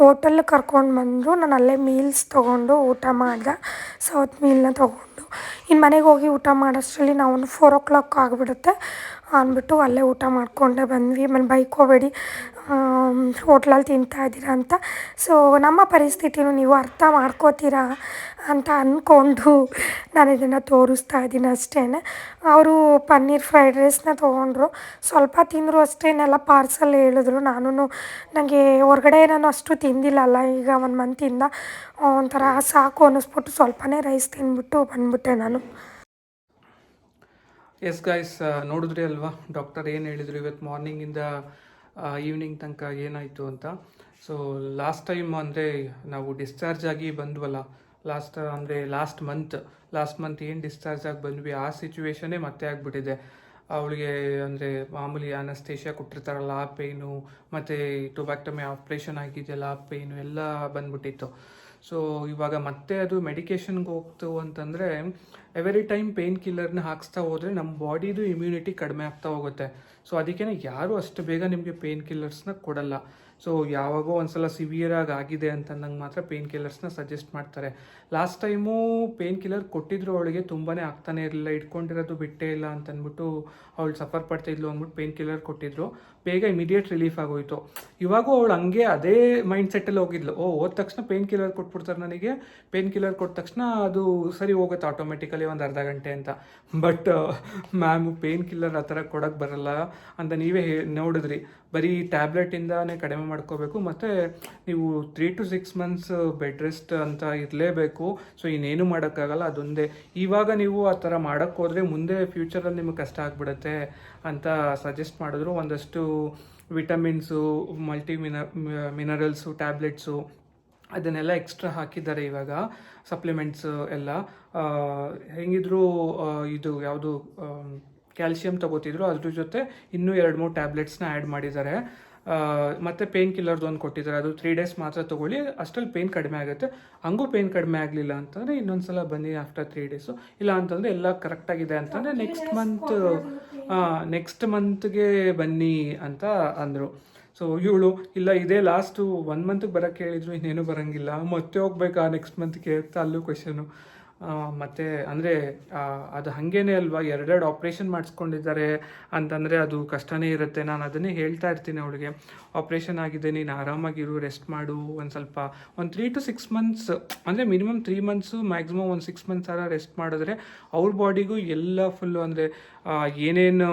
ಹೋಟೆಲ್ಗೆ ಕರ್ಕೊಂಡು ಬಂದರು. ನಾನು ಅಲ್ಲೇ ಮೀಲ್ಸ್ ತೊಗೊಂಡು ಊಟ ಮಾಡಿದೆ. ಸೌತ್ ಮೀಲ್ನ ತೊಗೊಂಡು. ಇನ್ನು ಮನೆಗೆ ಹೋಗಿ ಊಟ ಮಾಡೋಷ್ಟರಲ್ಲಿ ನಾವು ಒಂದು ಫೋರ್ ಓ ಕ್ಲಾಕ್ ಆಗಿಬಿಡುತ್ತೆ. ಅಂದ್ಬಿಟ್ಟು ಅಲ್ಲೇ ಊಟ ಮಾಡಿಕೊಂಡೇ ಬಂದ್ವಿ. ಆಮೇಲೆ ಬೈಕೋಬೇಡಿ ಹೋಟ್ಲಲ್ಲಿ ತಿಂತಾ ಇದ್ದೀರಾ ಅಂತ. ಸೊ ನಮ್ಮ ಪರಿಸ್ಥಿತಿನೂ ನೀವು ಅರ್ಥ ಮಾಡ್ಕೋತೀರಾ ಅಂತ ಅಂದ್ಕೊಂಡು ನಾನು ಇದನ್ನು ತೋರಿಸ್ತಾ ಇದ್ದೀನಿ ಅಷ್ಟೇ ಅವರು ಪನ್ನೀರ್ ಫ್ರೈಡ್ ರೈಸ್ನ ತೊಗೊಂಡ್ರು. ಸ್ವಲ್ಪ ತಿಂದರು ಅಷ್ಟೇನೆಲ್ಲ ಪಾರ್ಸಲ್ ಹೇಳಿದ್ರು. ನಾನು ನನಗೆ ಹೊರಗಡೆ ನಾನು ಅಷ್ಟು ತಿಂದಿಲ್ಲಲ್ಲ ಈಗ ಒಂದು ಮಂತಿಂದ. ಒಂಥರ ಸಾಕು ಅನ್ನಿಸ್ಬಿಟ್ಟು ಸ್ವಲ್ಪನೇ ರೈಸ್ ತಿಂದ್ಬಿಟ್ಟು ಬಂದ್ಬಿಟ್ಟೆ ನಾನು. ಎಸ್ ಗಾಯ್ಸ್ ನೋಡಿದ್ರಿ ಅಲ್ವಾ? ಡಾಕ್ಟರ್ ಏನು ಹೇಳಿದ್ರು ಇವತ್ತು ಮಾರ್ನಿಂಗಿಂದ ಈವ್ನಿಂಗ್ ತನಕ ಏನಾಯಿತು ಅಂತ. ಸೊ ಲಾಸ್ಟ್ ಟೈಮ್ ಅಂದರೆ ನಾವು ಡಿಸ್ಚಾರ್ಜ್ ಆಗಿ ಬಂದ್ವಲ್ಲ. ಲಾಸ್ಟ್ ಅಂದರೆ ಲಾಸ್ಟ್ ಮಂತ್ ಲಾಸ್ಟ್ ಮಂತ್ ಏನು ಡಿಸ್ಚಾರ್ಜ್ ಆಗಿ ಬಂದ್ವಿ, ಆ ಸಿಚುವೇಶನೇ ಮತ್ತೆ ಆಗಿಬಿಟ್ಟಿದೆ. ಅವಳಿಗೆ ಅಂದರೆ ಮಾಮೂಲಿ ಅನಸ್ತೇಷಿಯಾ ಕೊಟ್ಟಿರ್ತಾರಲ್ಲ, ಆ ಪೇಯ್ನು ಮತ್ತು ಟೊಬ್ಯಾಕ್ಟಮಿ ಆಪ್ರೇಷನ್ ಆಗಿದೆಯಲ್ಲ, ಆ ಪೇಯ್ನು ಎಲ್ಲ ಬಂದ್ಬಿಟ್ಟಿತ್ತು. ಸೊ ಇವಾಗ ಮತ್ತೆ ಅದು ಮೆಡಿಕೇಶನ್ಗೆ ಹೋಗ್ತು ಅಂತಂದರೆ ಎವರಿ ಟೈಮ್ ಪೇನ್ ಕಿಲ್ಲರ್ನ ಹಾಕ್ಸ್ತಾ ಹೋದರೆ ನಮ್ಮ ಬಾಡಿದು ಇಮ್ಯುನಿಟಿ ಕಡಿಮೆ ಆಗ್ತಾ ಹೋಗುತ್ತೆ. ಸೊ ಅದಕ್ಕೇ ಯಾರೂ ಅಷ್ಟು ಬೇಗ ನಿಮಗೆ ಪೇನ್ ಕಿಲ್ಲರ್ಸ್ನ ಕೊಡಲ್ಲ. ಸೊ ಯಾವಾಗೋ ಒಂದ್ಸಲ ಸಿವಿಯರಾಗಿ ಆಗಿದೆ ಅಂತ ನಂಗೆ ಮಾತ್ರ ಪೇನ್ ಕಿಲ್ಲರ್ಸ್ನ ಸಜೆಸ್ಟ್ ಮಾಡ್ತಾರೆ. ಲಾಸ್ಟ್ ಟೈಮು ಪೇನ್ ಕಿಲ್ಲರ್ ಕೊಟ್ಟಿದ್ರು ಅವಳಿಗೆ ತುಂಬಾ ಆಗ್ತಾನೆ ಇರಲಿಲ್ಲ, ಇಟ್ಕೊಂಡಿರೋದು ಬಿಟ್ಟೇ ಇಲ್ಲ ಅಂತ ಅಂದ್ಬಿಟ್ಟು ಅವಳು ಸಫರ್ ಪಡ್ತಾ ಇದ್ಲು ಅಂದ್ಬಿಟ್ಟು ಪೇನ್ ಕಿಲ್ಲರ್ ಕೊಟ್ಟಿದ್ರು. ಬೇಗ ಇಮಿಡಿಯೇಟ್ ರಿಲೀಫ್ ಆಗೋಯ್ತು. ಇವಾಗೂ ಅವಳು ಹಂಗೆ ಅದೇ ಮೈಂಡ್ ಸೆಟ್ಟಲ್ಲಿ ಹೋಗಿದ್ಲು. ಓ, ಹೋದ ತಕ್ಷಣ ಪೇನ್ ಕಿಲ್ಲರ್ ಕೊಟ್ಬಿಡ್ತಾರೆ ನನಗೆ. ಪೇನ್ ಕಿಲ್ಲರ್ ಕೊಟ್ಟ ತಕ್ಷಣ ಅದು ಸರಿ ಹೋಗುತ್ತೆ ಆಟೋಮೆಟಿಕಲಿ ಒಂದು ಅರ್ಧ ಗಂಟೆ ಅಂತ. ಬಟ್ ಮ್ಯಾಮ್ ಪೇನ್ ಕಿಲ್ಲರ್ ಆ ಥರ ಕೊಡೋಕ್ಕೆ ಬರಲ್ಲ ಅಂತ ನೀವೇ ಹೇ, ನೋಡಿದ್ರಿ. ಬರೀ ಟ್ಯಾಬ್ಲೆಟಿಂದಾನೇ ಕಡಿಮೆ ಮಾಡ್ಕೋಬೇಕು. ಮತ್ತು ನೀವು three to six months bed rest ಅಂತ ಇರಲೇಬೇಕು. ಸೊ ಇನ್ನೇನು ಮಾಡೋಕ್ಕಾಗಲ್ಲ, ಅದೊಂದೇ. ಇವಾಗ ನೀವು ಆ ಥರ ಮಾಡೋಕ್ಕೋದ್ರೆ ಮುಂದೆ ಫ್ಯೂಚರಲ್ಲಿ ನಿಮಗೆ ಕಷ್ಟ ಆಗಿಬಿಡುತ್ತೆ ಅಂತ ಸಜೆಸ್ಟ್ ಮಾಡಿದ್ರು. ಒಂದಷ್ಟು ವಿಟಮಿನ್ಸು ಮಲ್ಟಿ ಮಿನ ಮಿನರಲ್ಸು ಟ್ಯಾಬ್ಲೆಟ್ಸು ಅದನ್ನೆಲ್ಲ ಎಕ್ಸ್ಟ್ರಾ ಹಾಕಿದ್ದಾರೆ ಇವಾಗ. ಸಪ್ಲಿಮೆಂಟ್ಸ್ ಎಲ್ಲ. ಹೆಂಗಿದ್ರು ಇದು ಯಾವುದು ಕ್ಯಾಲ್ಶಿಯಂ ತಗೋತಿದ್ರು. ಅದ್ರ ಜೊತೆ ಇನ್ನೂ ಎರಡು ಮೂರು ಟ್ಯಾಬ್ಲೆಟ್ಸ್ನ ಆ್ಯಡ್ ಮಾಡಿದ್ದಾರೆ. ಮತ್ತೆ ಪೇನ್ ಕಿಲ್ಲರ್ದು ಒಂದು ಕೊಟ್ಟಿದ್ದಾರೆ. ಅದು ತ್ರೀ ಡೇಸ್ ಮಾತ್ರ ತಗೊಳ್ಳಿ. ಅಷ್ಟರಲ್ಲಿ ಪೇನ್ ಕಡಿಮೆ ಆಗುತ್ತೆ. ಹಂಗೂ ಪೇನ್ ಕಡಿಮೆ ಆಗಲಿಲ್ಲ ಅಂತಂದರೆ ಇನ್ನೊಂದ್ಸಲ ಬನ್ನಿ ಆಫ್ಟರ್ ತ್ರೀ ಡೇಸು ಇಲ್ಲ ಅಂತಂದರೆ ಎಲ್ಲ ಕರೆಕ್ಟಾಗಿದೆ ಅಂತಂದರೆ ನೆಕ್ಸ್ಟ್ ಮಂತ್ ನೆಕ್ಸ್ಟ್ ಮಂತ್ಗೆ ಬನ್ನಿ ಅಂತ ಅಂದರು. ಸೊ ಇವಳು ಇಲ್ಲ ಇದೇ ಲಾಸ್ಟು ಒನ್ ಮಂತ್ಗೆ ಬರೋಕ್ಕೆ ಹೇಳಿದ್ರು ಇನ್ನೇನು ಬರೋಂಗಿಲ್ಲ. ಮತ್ತೆ ಹೋಗ್ಬೇಕಾ ನೆಕ್ಸ್ಟ್ ಮಂತ್ಗೆ ಅಂತ ಅಲ್ಲೂ ಕ್ವೆಶನು ಮತ್ತೆ ಅಂದರೆ ಅದು ಹಾಗೇನೆ ಅಲ್ವಾ? ಎರಡೆರಡು ಆಪ್ರೇಷನ್ ಮಾಡಿಸ್ಕೊಂಡಿದ್ದಾರೆ ಅಂತಂದರೆ ಅದು ಕಷ್ಟನೇ ಇರುತ್ತೆ. ನಾನು ಅದನ್ನೇ ಹೇಳ್ತಾ ಇರ್ತೀನಿ ಅವಳಿಗೆ. ಆಪ್ರೇಷನ್ ಆಗಿದೆ, ನೀನು ಆರಾಮಾಗಿರು ರೆಸ್ಟ್ ಮಾಡು, ಒಂದು ಸ್ವಲ್ಪ, ಒಂದು ತ್ರೀ ಟು ಸಿಕ್ಸ್ ಮಂತ್ಸ್ ಅಂದರೆ ಮಿನಿಮಮ್ ತ್ರೀ ಮಂತ್ಸು ಮ್ಯಾಕ್ಸಿಮಮ್ ಒಂದು ಸಿಕ್ಸ್ ಮಂತ್ಸ್ ಆರ ರೆಸ್ಟ್ ಮಾಡಿದ್ರೆ ಅವ್ರ ಬಾಡಿಗೂ ಎಲ್ಲ ಫುಲ್ಲು ಅಂದರೆ ಏನೇನು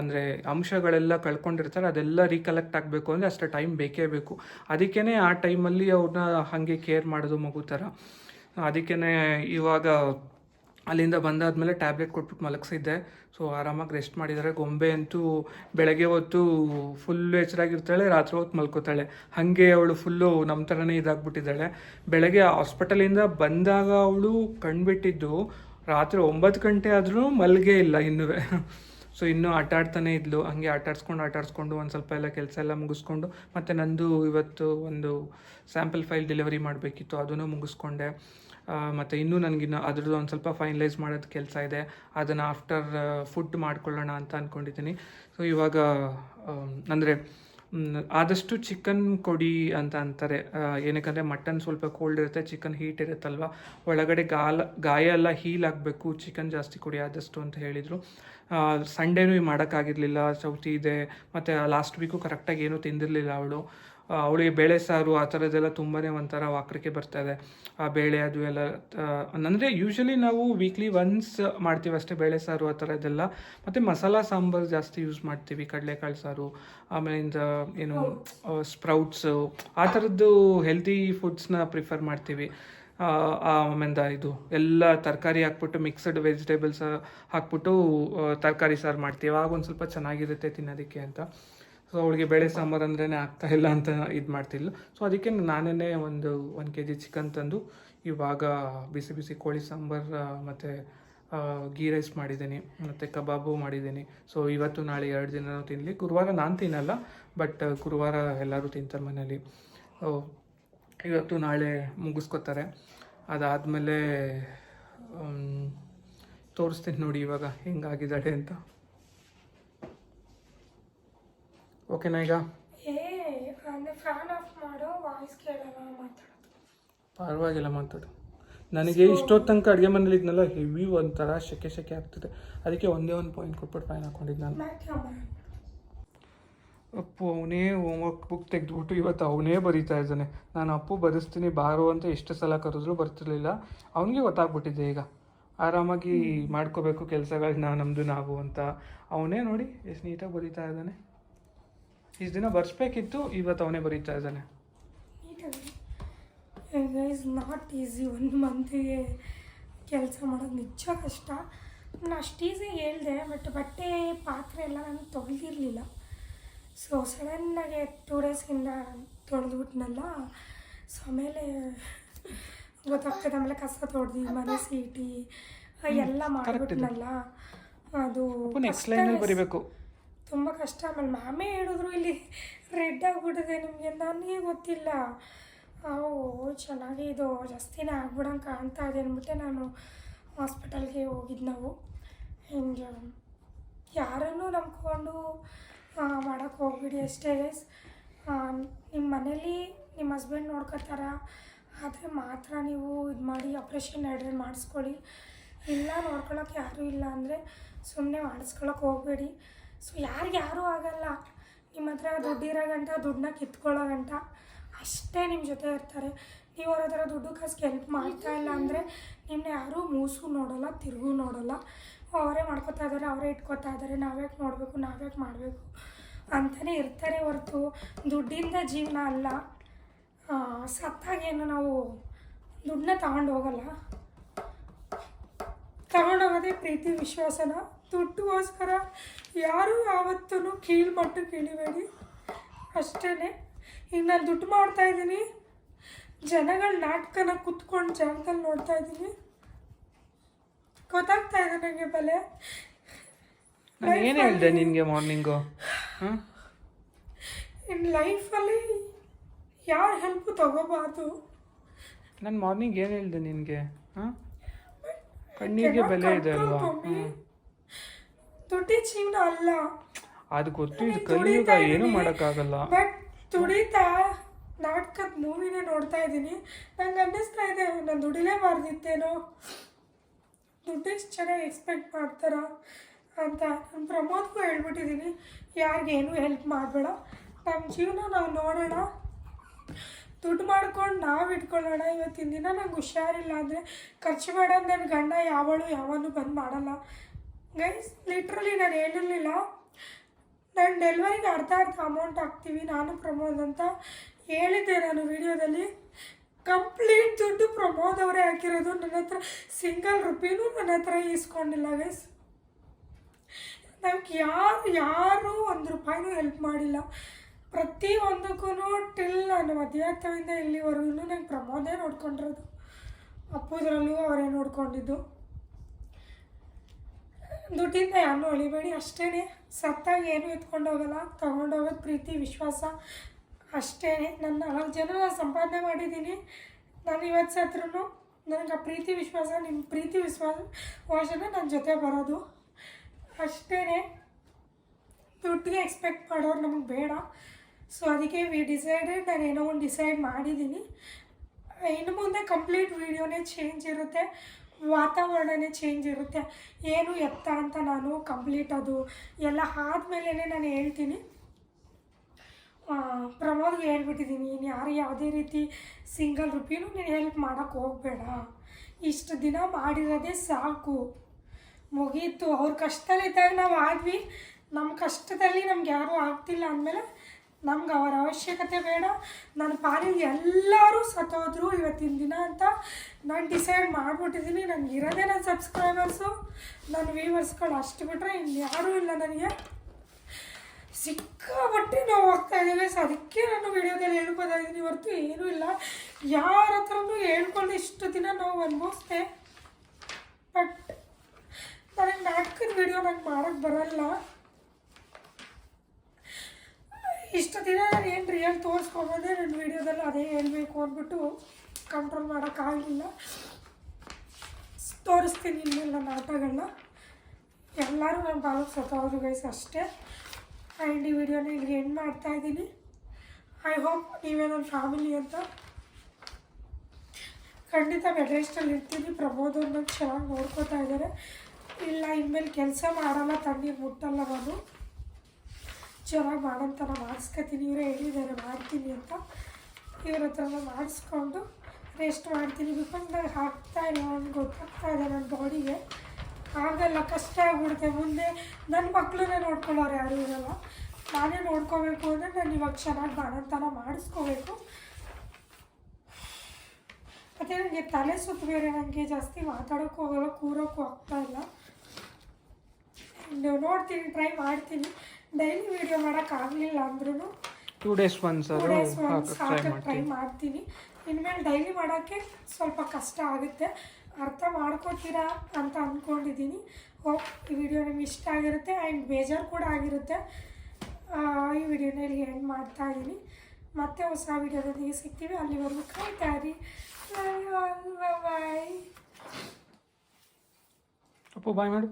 ಅಂದರೆ ಅಂಶಗಳೆಲ್ಲ ಕಳ್ಕೊಂಡಿರ್ತಾರೆ, ಅದೆಲ್ಲ ರೀಕಲೆಕ್ಟ್ ಆಗಬೇಕು ಅಂದರೆ ಅಷ್ಟು ಟೈಮ್ ಬೇಕೇ ಬೇಕು. ಅದಕ್ಕೇ ಆ ಟೈಮಲ್ಲಿ ಅವ್ರನ್ನ ಹಾಗೆ ಕೇರ್ ಮಾಡೋದು ಮಗು ಥರ. ಅದಕ್ಕೇ ಇವಾಗ ಅಲ್ಲಿಂದ ಬಂದಾದಮೇಲೆ ಟ್ಯಾಬ್ಲೆಟ್ ಕೊಟ್ಬಿಟ್ಟು ಮಲಗಿಸಿದ್ದೆ. ಸೊ ಆರಾಮಾಗಿ ರೆಸ್ಟ್ ಮಾಡಿದ್ದಾರೆ. ಗೊಂಬೆ ಅಂತೂ ಬೆಳಗ್ಗೆ ಹೊತ್ತು ಫುಲ್ಲು ಎಚ್ಚರಾಗಿರ್ತಾಳೆ, ರಾತ್ರಿ ಹೊತ್ತು ಮಲ್ಕೋತಾಳೆ. ಹಾಗೆ ಅವಳು ಫುಲ್ಲು ನಮ್ಮ ಥರನೇ ಇದಾಗ್ಬಿಟ್ಟಿದ್ದಾಳೆ. ಬೆಳಗ್ಗೆ ಹಾಸ್ಪಿಟಲಿಂದ ಬಂದಾಗ ಅವಳು ಕಣ್ಬಿಟ್ಟಿದ್ದು, ರಾತ್ರಿ ಒಂಬತ್ತು ಗಂಟೆ ಆದರೂ ಮಲ್ಗೆ ಇಲ್ಲ ಇನ್ನೂ ಸೊ ಇನ್ನೂ ಆಟಾಡ್ತಾನೆ ಇದ್ಲು. ಹಂಗೆ ಆಟಾಡ್ಸ್ಕೊಂಡು ಆಟಾಡ್ಸ್ಕೊಂಡು ಒಂದು ಸ್ವಲ್ಪ ಎಲ್ಲ ಕೆಲಸ ಎಲ್ಲ ಮುಗಿಸ್ಕೊಂಡು, ಮತ್ತು ನಂದು ಇವತ್ತು ಒಂದು ಸ್ಯಾಂಪಲ್ ಫೈಲ್ ಡೆಲಿವರಿ ಮಾಡಬೇಕಿತ್ತು. ಅದನ್ನು ಮುಗಿಸ್ಕೊಂಡೆ. ಮತ್ತು ಇನ್ನೂ ನನಗಿನ್ನ ಅದ್ರದ್ದು ಒಂದು ಸ್ವಲ್ಪ ಫೈನಲೈಸ್ ಮಾಡೋದು ಕೆಲಸ ಇದೆ. ಅದನ್ನು ಆಫ್ಟರ್ ಫುಡ್ ಮಾಡ್ಕೊಳ್ಳೋಣ ಅಂತ ಅಂದ್ಕೊಂಡಿದ್ದೀನಿ ಸೊ ಇವಾಗ ಅಂದರೆ ಆದಷ್ಟು ಚಿಕನ್ ಕೊಡಿ ಅಂತ ಅಂತಾರೆ. ಏನಕ್ಕಂದರೆ ಮಟನ್ ಸ್ವಲ್ಪ ಕೋಲ್ಡ್ ಇರುತ್ತೆ ಚಿಕನ್ ಹೀಟ್ ಇರುತ್ತಲ್ವ? ಒಳಗಡೆ ಗಾಲ, ಗಾಯ ಎಲ್ಲ ಹೀಲ್ ಆಗಬೇಕು ಚಿಕನ್ ಜಾಸ್ತಿ ಕೊಡಿ ಆದಷ್ಟು ಅಂತ ಹೇಳಿದರು. ಸಂಡೇನೂ ಮಾಡೋಕ್ಕಾಗಿರಲಿಲ್ಲ, ಚೌತಿ ಇದೆ. ಮತ್ತು ಲಾಸ್ಟ್ ವೀಕು ಕರೆಕ್ಟಾಗಿ ಏನೂ ತಿಂದಿರಲಿಲ್ಲ ಅವಳು. ಅವಳಿಗೆ ಬೇಳೆ ಸಾರು ಆ ಥರದ್ದೆಲ್ಲ ತುಂಬಾ ಒಂಥರ ವಾಕ್ರಿಕೆ ಬರ್ತಾ ಇದೆ. ಆ ಬೇಳೆ ಅದು ಎಲ್ಲ ಅಂದರೆ ಯೂಶ್ವಲಿ ನಾವು ವೀಕ್ಲಿ ಒನ್ಸ್ ಮಾಡ್ತೀವಿ ಅಷ್ಟೇ ಬೇಳೆ ಸಾರು ಆ ಥರದ್ದೆಲ್ಲ ಮತ್ತು ಮಸಾಲ ಸಾಂಬಾರು ಜಾಸ್ತಿ ಯೂಸ್ ಮಾಡ್ತೀವಿ, ಕಡಲೆಕಾಳು ಸಾರು, ಆಮೇಲಿಂದ ಏನು ಸ್ಪ್ರೌಟ್ಸು ಆ ಥರದ್ದು ಹೆಲ್ತಿ ಫುಡ್ಸ್ನ ಪ್ರಿಫರ್ ಮಾಡ್ತೀವಿ. ಆಮೇಲೆ ಇದು, ಎಲ್ಲ ತರಕಾರಿ ಹಾಕ್ಬಿಟ್ಟು ಮಿಕ್ಸ್ಡ್ ವೆಜಿಟೇಬಲ್ಸ್ ಹಾಕ್ಬಿಟ್ಟು ತರಕಾರಿ ಸಾರು ಮಾಡ್ತೀವಿ. ಆಗ ಒಂದು ಸ್ವಲ್ಪ ಚೆನ್ನಾಗಿರುತ್ತೆ ತಿನ್ನೋದಕ್ಕೆ ಅಂತ. ಸೊ ಅವಳಿಗೆ ಬೇಳೆ ಸಾಂಬಾರು ಅಂದ್ರೇ ಆಗ್ತಾ ಇಲ್ಲ ಅಂತ ಇದು ಮಾಡ್ತಿಲ್ಲ ಸೊ ಅದಕ್ಕೆ ನಾನೇ ಒಂದು ಒಂದು ಕೆ ಜಿ ಚಿಕನ್ ತಂದು ಇವಾಗ ಬಿಸಿ ಬಿಸಿ ಕೋಳಿ ಸಾಂಬಾರು ಮತ್ತು ಗೀ ರೈಸ್ ಮಾಡಿದ್ದೀನಿ, ಮತ್ತು ಕಬಾಬು ಮಾಡಿದ್ದೀನಿ. ಸೊ ಇವತ್ತು ನಾಳೆ ಎರಡು ದಿನ ತಿನ್ನಲಿ ಗುರುವಾರ ನಾನು ತಿನ್ನಲ್ಲ, ಬಟ್ ಗುರುವಾರ ಎಲ್ಲರೂ ತಿಂತಾರೆ ಮನೇಲಿ. ಇವತ್ತು ನಾಳೆ ಮುಗಿಸ್ಕೊತಾರೆ. ಅದಾದಮೇಲೆ ತೋರಿಸ್ತೀನಿ ನೋಡಿ ಇವಾಗ ಹೆಂಗಾಗಿದ್ದಾಳೆ ಅಂತ. ಓಕೆನಾ ಈಗ ಏ ಅಂದರೆ ಫ್ಯಾನ್ ಆಫ್ ಮಾಡೋ ವಾಯ್ಸ್ ಕೇಳೋಣ ಮಾತಾಡೋದು ಪರವಾಗಿಲ್ಲ ಮಾತಾಡು. ನನಗೆ ಇಷ್ಟೊತ್ತು ತನಕ ಅಡುಗೆ ಮನೇಲಿ ಇದ್ನಲ್ಲ ಹೆವಿ ಒಂಥರ ಶೆಕೆ ಶೆಕೆ ಆಗ್ತಿದೆ. ಅದಕ್ಕೆ ಒಂದೇ ಒಂದು ಪಾಯಿಂಟ್ ಕೊಟ್ಬಿಟ್ಟು ಫೈನ್ ಹಾಕೊಂಡಿದ್ದು ನಾನು. ಅಪ್ಪು ಅವನೇ ಹೋಮ್ವರ್ಕ್ ಬುಕ್ ತೆಗೆದುಬಿಟ್ಟು ಇವತ್ತು ಅವನೇ ಬರೀತಾ ಇದ್ದಾನೆ. ನಾನು ಅಪ್ಪು ಬರೆಸ್ತೀನಿ ಬಾರೋ ಅಂತ ಎಷ್ಟು ಸಲ ಕರೆದ್ರು ಬರ್ತಿರ್ಲಿಲ್ಲ. ಅವನಿಗೆ ಗೊತ್ತಾಗ್ಬಿಟ್ಟಿದೆ ಈಗ. ಆರಾಮಾಗಿ ಮಾಡ್ಕೋಬೇಕು ಕೆಲಸಗಳನ್ನ ನಮ್ಮದು ನಾವು ಅಂತ. ಅವನೇ ನೋಡಿ ಎಷ್ಟು ನೀಟಾಗಿ ಬರೀತಾ ಇದ್ದಾನೆ. ಇಷ್ಟು ದಿನ ಬರ್ಸ್ಬೇಕಿತ್ತು ಇವತ್ತು ಅವನೇ ಬರೀತಾ ಇದ್ದಾನೆ. ಇಸ್ ನಾಟ್ ಈಸಿ ಒಂದು ಮಂತಿಗೆ ಕೆಲಸ ಮಾಡೋದು ನಿಜ ಕಷ್ಟ. ನಾನು ಅಷ್ಟು ಈಸಿ ಹೇಳಿದೆ ಬಟ್ ಬಟ್ಟೆ ಪಾತ್ರೆ ಎಲ್ಲ ನಾನು ತೊಳೆದಿರಲಿಲ್ಲ. ಸೊ ಸಡನ್ನಾಗೆ ಟೂ ಡೇಸಿಂದ ತೊಳೆದ್ಬಿಟ್ನಲ್ಲ ಸೊ ಆಮೇಲೆ ಗೊತ್ತಾಗ್ತದೆ ಆಮೇಲೆ ಕಸ ತೊಡ್ದು ಮನೆ ಸೀಟಿ ಎಲ್ಲ ಮಾಡಿಬಿಟ್ನಲ್ಲ. ಅದು ಬರೀಬೇಕು. ತುಂಬ ಕಷ್ಟ. ಆಮೇಲೆ ಮಾಮೆ ಹೇಳಿದ್ರು ಇಲ್ಲಿ, ರೆಡ್ ಆಗಿಬಿಟ್ಟಿದೆ ನಿಮಗೆ, ನನಗೆ ಗೊತ್ತಿಲ್ಲ. ಓ ಚೆನ್ನಾಗಿ ಇದು, ಜಾಸ್ತಿನೇ ಆಗ್ಬಿಡಂಗೆ ಕಾಣ್ತಾ ಇದೆ, ಅಂದ್ಬಿಟ್ಟೆ ನಾನು ಹಾಸ್ಪಿಟಲ್ಗೆ ಹೋಗಿದ್ದು ನಾವು. ಹಿಂಗೆ ಯಾರನ್ನೂ ನಂಬ್ಕೊಂಡು ಮಾಡೋಕ್ಕೆ ಹೋಗ್ಬಿಡಿ ಅಷ್ಟೇ. ನಿಮ್ಮ ಮನೇಲಿ ನಿಮ್ಮ ಹಸ್ಬೆಂಡ್ ನೋಡ್ಕೋತಾರ, ಆದರೆ ಮಾತ್ರ ನೀವು ಇದು ಮಾಡಿ ಆಪ್ರೇಷನ್ ಎರಡೇ ಮಾಡಿಸ್ಕೊಳ್ಳಿ. ಇಲ್ಲ ನೋಡ್ಕೊಳಕ್ಕೆ ಯಾರೂ ಇಲ್ಲ ಅಂದರೆ ಸುಮ್ಮನೆ ಮಾಡಿಸ್ಕೊಳಕ್ಕೆ ಹೋಗಬೇಡಿ. ಸೊ ಯಾರಿಗೆ ಯಾರೂ ಆಗಲ್ಲ. ನಿಮ್ಮ ಹತ್ರ ದುಡ್ಡಿರೋ ಗಂಟ ದುಡ್ಡನ್ನ ಕಿತ್ಕೊಳ್ಳೋ ಗಂಟ ಅಷ್ಟೇ ನಿಮ್ಮ ಜೊತೆ ಇರ್ತಾರೆ. ನೀವು ಅವ್ರ ಹತ್ರ ದುಡ್ಡು ಕಾಸಿಗೆ ಹೆಲ್ಪ್ ಮಾಡ್ತಾ ಇಲ್ಲ ಅಂದರೆ ನಿಮ್ಮನ್ನ ಯಾರೂ ಮೂಸು ನೋಡೋಲ್ಲ, ತಿರುಗೂ ನೋಡೋಲ್ಲ. ಅವರೇ ಮಾಡ್ಕೊತಾ ಇದ್ದಾರೆ ಅವರೇ ಇಟ್ಕೊತಾ ಇದ್ದಾರೆ ನಾವ್ಯಾಕೆ ನೋಡಬೇಕು, ನಾವ್ಯಾಕೆ ಮಾಡಬೇಕು ಅಂತಲೇ ಇರ್ತಾರೆ ಹೊರತು. ದುಡ್ಡಿಂದ ಜೀವನ ಅಲ್ಲ. ಸತ್ತಾಗೇನು ನಾವು ದುಡ್ಡನ್ನ ತಗೊಂಡು ಹೋಗಲ್ಲ. ತಗೊಂಡೋಗೋದೇ ಪ್ರೀತಿ, ವಿಶ್ವಾಸನ? ದುಡ್ಡುಗೋಸ್ಕರ ಯಾರೂ ಯಾವತ್ತೂ ಕೀಳ್ಮಟ್ಟಕ್ಕೆ ಇಳಿಬೇಡಿ ಅಷ್ಟೇ ಈಗ ನಾನು ದುಡ್ಡು ಮಾಡ್ತಾ ಇದ್ದೀನಿ. ಜನಗಳ ನಾಟಕನ ಕುತ್ಕೊಂಡು ಜಾಗದಲ್ಲಿ ನೋಡ್ತಾ ಇದ್ದೀನಿ. ಗೊತ್ತಾಗ್ತಾ ಇದೆ ನನಗೆ ಬಲೆ? ನಾನು ಏನು ಹೇಳಿದೆ ನಿನಗೆ ಮಾರ್ನಿಂಗು ಹಾಂ ಇನ್ ಲೈಫಲ್ಲಿ ಯಾರ ಹೆಲ್ಪ್ ತಗೋಬಾರ್ದು? ನಾನು ಮಾರ್ನಿಂಗ್ ಏನು ಹೇಳಿದೆ ನಿನಗೆ? ಹಾಂ ಕಣ್ಣಿಗೆ ಬೆಲೆ ಇದೆ ಅಲ್ವಾ? ಹ್ಞೂ ದುಡ್ಡಿ ಜೀವನ ಅಲ್ಲ. ಅದು ಗೊತ್ತು ಇದು ಕಲಿಯುಗ ಏನೂ ಮಾಡೋಕ್ಕಾಗಲ್ಲ. ಬಟ್ ದುಡಿತಾ ನಾಟಕದ ಮೂವಿನೇ ನೋಡ್ತಾ ಇದ್ದೀನಿ. ನಂಗೆ ಅನ್ನಿಸ್ತಾ ಇದೆ ನಾನು ದುಡಿಲೇಬಾರ್ದಿತ್ತೇನೋ ದುಡ್ಡು ಎಷ್ಟು ಚೆನ್ನಾಗಿ ಎಕ್ಸ್ಪೆಕ್ಟ್ ಮಾಡ್ತಾರ ಅಂತ ನಾನು ಪ್ರಮೋದ್ಗೂ ಹೇಳ್ಬಿಟ್ಟಿದ್ದೀನಿ ಯಾರಿಗೇನು ಹೆಲ್ಪ್ ಮಾಡಬೇಡ. ನಮ್ಮ ಜೀವನ ನಾವು ನೋಡೋಣ. ದುಡ್ಡು ಮಾಡ್ಕೊಂಡು ನಾವು ಇಟ್ಕೊಳ್ಳೋಣ. ಇವತ್ತಿನ ದಿನ ನಂಗೆ ಹುಷಾರಿಲ್ಲ ಅಂದರೆ ಖರ್ಚು ಮಾಡೋದು ನನ್ನ ಗಂಡ ಯಾವಳು ಯಾವನು ಬಂದು ಮಾಡಲ್ಲ. ಗೈಸ್ ಲಿಟ್ರಲಿ ನಾನು ಹೇಳಿರಲಿಲ್ಲ. ನಾನು ಡೆಲಿವರಿಗೆ ಅರ್ಧ ಅರ್ಧ ಅಮೌಂಟ್ ಹಾಕ್ತೀವಿ, ನಾನು ಪ್ರಮೋದ್ ಅಂತ ಹೇಳಿದ್ದೆ ನಾನು ವಿಡಿಯೋದಲ್ಲಿ. ಕಂಪ್ಲೀಟ್ ದುಡ್ಡು ಪ್ರಮೋದ್ ಅವರೇ ಹಾಕಿರೋದು. ನನ್ನ ಹತ್ರ ಸಿಂಗಲ್ ರುಪಿನೂ ನನ್ನ ಹತ್ರ ಈಸ್ಕೊಂಡಿಲ್ಲ ಗೈಸ್ ನಮ್ಗೆ ಯಾರು, ಯಾರೂ ಒಂದು ರೂಪಾಯಿನೂ ಹೆಲ್ಪ್ ಮಾಡಿಲ್ಲ. ಪ್ರತಿ ಒಂದಕ್ಕೂ ಟಿಲ್ ನಾನು ಮಧ್ಯಾಹ್ನದಿಂದ ಇಲ್ಲಿವರೆಗೂ ನಂಗೆ ಪ್ರಮೋದೇ ನೋಡ್ಕೊಂಡಿರೋದು. ಅಪ್ಪುದ್ರಲ್ಲೂ ಅವರೇ ನೋಡ್ಕೊಂಡಿದ್ದು. ದುಡ್ಡಿಂದ ಯಾರನ್ನೂ ಅಳಿಬೇಡಿ. ಅಷ್ಟೇ ಸತ್ತಾಗ ಏನೂ ಎತ್ಕೊಂಡು ಹೋಗಲ್ಲ. ತೊಗೊಂಡೋಗೋದು ಪ್ರೀತಿ, ವಿಶ್ವಾಸ. ಅಷ್ಟೇ, ನನ್ನ ನಾಲ್ಕು ಜನ ಸಂಪಾದನೆ ಮಾಡಿದ್ದೀನಿ. ನಾನು ಇವತ್ತು ಸತ್ರೂ ನನಗೆ ಆ ಪ್ರೀತಿ ವಿಶ್ವಾಸ ನಿಮ್ಮ ಪ್ರೀತಿ ವಿಶ್ವಾಸ ವಾಸನ ನನ್ನ ಜೊತೆ ಬರೋದು. ಅಷ್ಟೇ ದುಡ್ಡಿಗೆ ಎಕ್ಸ್ಪೆಕ್ಟ್ ಮಾಡೋರು ನಮಗೆ ಬೇಡ. ಸೊ ಅದಕ್ಕೆ ವಿ ಡಿಸೈಡೆಡ್ ನಾನು ಏನೋ ಒಂದು ಡಿಸೈಡ್ ಮಾಡಿದ್ದೀನಿ. ಇನ್ನು ಮುಂದೆ ಕಂಪ್ಲೀಟ್ ವೀಡಿಯೋನೇ ಚೇಂಜ್ ಇರುತ್ತೆ. ವಾತಾವರಣನೇ ಚೇಂಜ್ ಇರುತ್ತೆ. ಏನು ಎತ್ತ ಅಂತ ನಾನು ಕಂಪ್ಲೀಟ್ ಅದು. ಎಲ್ಲ ಆದಮೇಲೆ ನಾನು ಹೇಳ್ತೀನಿ. ಪ್ರಮೋದ್ಗೆ ಹೇಳ್ಬಿಟ್ಟಿದ್ದೀನಿ, ನೀನು ಯಾರು ಯಾವುದೇ ರೀತಿ ಸಿಂಗಲ್ ರುಪಿನೂ ನೀನು ಹೆಲ್ಪ್ ಮಾಡೋಕ್ಕೆ ಹೋಗಬೇಡ. ಇಷ್ಟು ದಿನ ಮಾಡಿರೋದೇ ಸಾಕು. ಮುಗೀತು. ಅವ್ರ ಕಷ್ಟದಲ್ಲಿದ್ದಾಗ ನಾವು ಆದ್ವಿ. ನಮ್ಮ ಕಷ್ಟದಲ್ಲಿ ನಮ್ಗೆ ಯಾರೂ ಆಗ್ತಿಲ್ಲ ಅಂದಮೇಲೆ ನಮ್ಗೆ ಅವರ ಅವಶ್ಯಕತೆ ಬೇಡ. ನನ್ನ ಪಾಲಿಗೆ ಎಲ್ಲರೂ ಸತ್ತೋದ್ರು ಇವತ್ತಿನ ದಿನ ಅಂತ ನಾನು ಡಿಸೈಡ್ ಮಾಡಿಬಿಟ್ಟಿದ್ದೀನಿ ನನಗೆ ಇರೋದೇ ನನ್ನ ಸಬ್ಸ್ಕ್ರೈಬರ್ಸು ನನ್ನ ವ್ಯೂವರ್ಸ್ಗಳು ಅಷ್ಟು ಬಿಟ್ಟರೆ ಇನ್ಯಾರೂ ಇಲ್ಲ ನನಗೆ. ಸಿಕ್ಕಾಪಟ್ಟೆ ನಾವು ಹೋಗ್ತಾ ಇದ್ದೀವಿ ಸೊ ಅದಕ್ಕೆ ನಾನು ವಿಡಿಯೋದಲ್ಲಿ ಹೇಳ್ಬೋದಾಗಿದ್ದೀನಿ ಹೊರತು ಏನೂ ಇಲ್ಲ. ಯಾರ ಹತ್ರನೂ ಹೇಳ್ಕೊಂಡು ಇಷ್ಟು ದಿನ ನಾವು ಅನುಭವಿಸ್ದೆ. ಬಟ್ ನನಗೆ ನಾಟಕದ ವಿಡಿಯೋ ನಂಗೆ ಮಾಡೋಕ್ಕೆ ಬರಲ್ಲ. ಇಷ್ಟು ದಿನ ಏನು ರಿಯಲ್ ತೋರಿಸ್ಕೊಬೋದೆ ನನ್ನ ವಿಡಿಯೋದಲ್ಲಿ ಅದೇ ಹೇಳಬೇಕು ಅಂದ್ಬಿಟ್ಟು ಕಂಟ್ರೋಲ್ ಮಾಡೋಕ್ಕಾಗಲಿಲ್ಲ ತೋರಿಸ್ತೀನಿ ಇನ್ನೆಲ್ಲ ನನ್ನ ಆಟಗಳನ್ನ ಎಲ್ಲರೂ ನನ್ನ ಬಾಲಕ್ಕೆ ಸತ್ತೋದ್ರು ಗೈಸ್ ಅಷ್ಟೇ. ಆ್ಯಂಡ್ ಈ ವಿಡಿಯೋನ ಇಲ್ಲಿ ಎಂಡ್ ಮಾಡ್ತಾ ಇದ್ದೀನಿ. ಐ ಹೋಪ್ ನೀವೇ ನನ್ನ ಫ್ಯಾಮಿಲಿ ಅಂತ. ಖಂಡಿತ ಬೆಡ್ ರೆಸ್ಟಲ್ಲಿ ಇರ್ತೀನಿ. ಪ್ರಮೋದ್ ಅವ್ರನ್ನ ಚೆನ್ನಾಗಿ ನೋಡ್ಕೋತಾ ಇದ್ದಾರೆ ಇಲ್ಲ, ಇನ್ಮೇಲೆ ಕೆಲಸ ಮಾಡಲ್ಲ, ತಣ್ಣೀರು ಮುಟ್ಟಲ್ಲ ನಾನು. ಚೆನ್ನಾಗಿ ಮಾಡೋಂಥರ ಮಾಡಿಸ್ಕೊತೀನಿ, ಇವರೇ ಹೇಳಿದ್ದಾರೆ ಮಾಡ್ತೀನಿ ಅಂತ. ಇವ್ರ ಹತ್ರನ ಮಾಡಿಸ್ಕೊಂಡು ರೆಸ್ಟ್ ಮಾಡ್ತೀನಿ. ಬಿಕಾಸ್ ನಾನು ಹಾಕ್ತಾ ಇಲ್ಲ ನನಗೆ, ಗೊತ್ತಾಗ್ತಾ ಇದೆ ನನ್ನ ಬಾಡಿಗೆ ಆಗಲ್ಲ, ಕಷ್ಟ ಆಗ್ಬಿಡುತ್ತೆ. ಮುಂದೆ ನನ್ನ ಮಕ್ಕಳನ್ನೇ ನೋಡ್ಕೊಳ್ಳೋರು ಯಾರೂ ಇರಲ್ಲ. ನಾನೇ ನೋಡ್ಕೋಬೇಕು ಅಂದರೆ ನಾನು ಇವಾಗ ಚೆನ್ನಾಗಿ ಮಾಡೋಂಥರ ಮಾಡಿಸ್ಕೋಬೇಕು. ಮತ್ತು ನನಗೆ ತಲೆ ಸುತ್ತ ಬೇರೆ ನನಗೆ ಜಾಸ್ತಿ ಮಾತಾಡೋಕ್ಕೂ ಹೋಗಲ್ಲ, ಕೂರೋಕ್ಕೂ ಆಗ್ತಾ ಇಲ್ಲ. ನೋಡ್ತೀನಿ ಟ್ರೈ ಮಾಡ್ತೀನಿ. ಡೈಲಿ ವೀಡಿಯೋ ಮಾಡೋಕ್ಕಾಗಲಿಲ್ಲ ಅಂದ್ರೂ two days once two days once try ಹಾಕಕ್ಕೆ ಟ್ರೈ ಮಾಡ್ತೀನಿ. ಇನ್ಮೇಲೆ ಡೈಲಿ ಮಾಡೋಕ್ಕೆ ಸ್ವಲ್ಪ ಕಷ್ಟ ಆಗುತ್ತೆ. ಅರ್ಥ ಮಾಡ್ಕೋತೀರಾ ಅಂತ ಅಂದ್ಕೊಂಡಿದ್ದೀನಿ ಹೋಪ್ ಈ ವಿಡಿಯೋ ನಿಮ್ಗೆ ಇಷ್ಟ ಆಗಿರುತ್ತೆ. ಆ್ಯಂಡ್ ಬೇಜಾರು ಕೂಡ ಆಗಿರುತ್ತೆ. ಈ ವಿಡಿಯೋನ ಇಲ್ಲಿ ಎಂಡ್ ಮಾಡ್ತಾ ಇದ್ದೀನಿ. ಮತ್ತೆ ಹೊಸ ವಿಡಿಯೋದೊಂದಿಗೆ ಸಿಗ್ತೀವಿ. ಅಲ್ಲಿವರೆಗೂ ಕಾಯ್ತಾ ಇರಿ. ಬಾಯ್ ಅಪ್ಪು ಬಾಯ್ ಮಾಡು.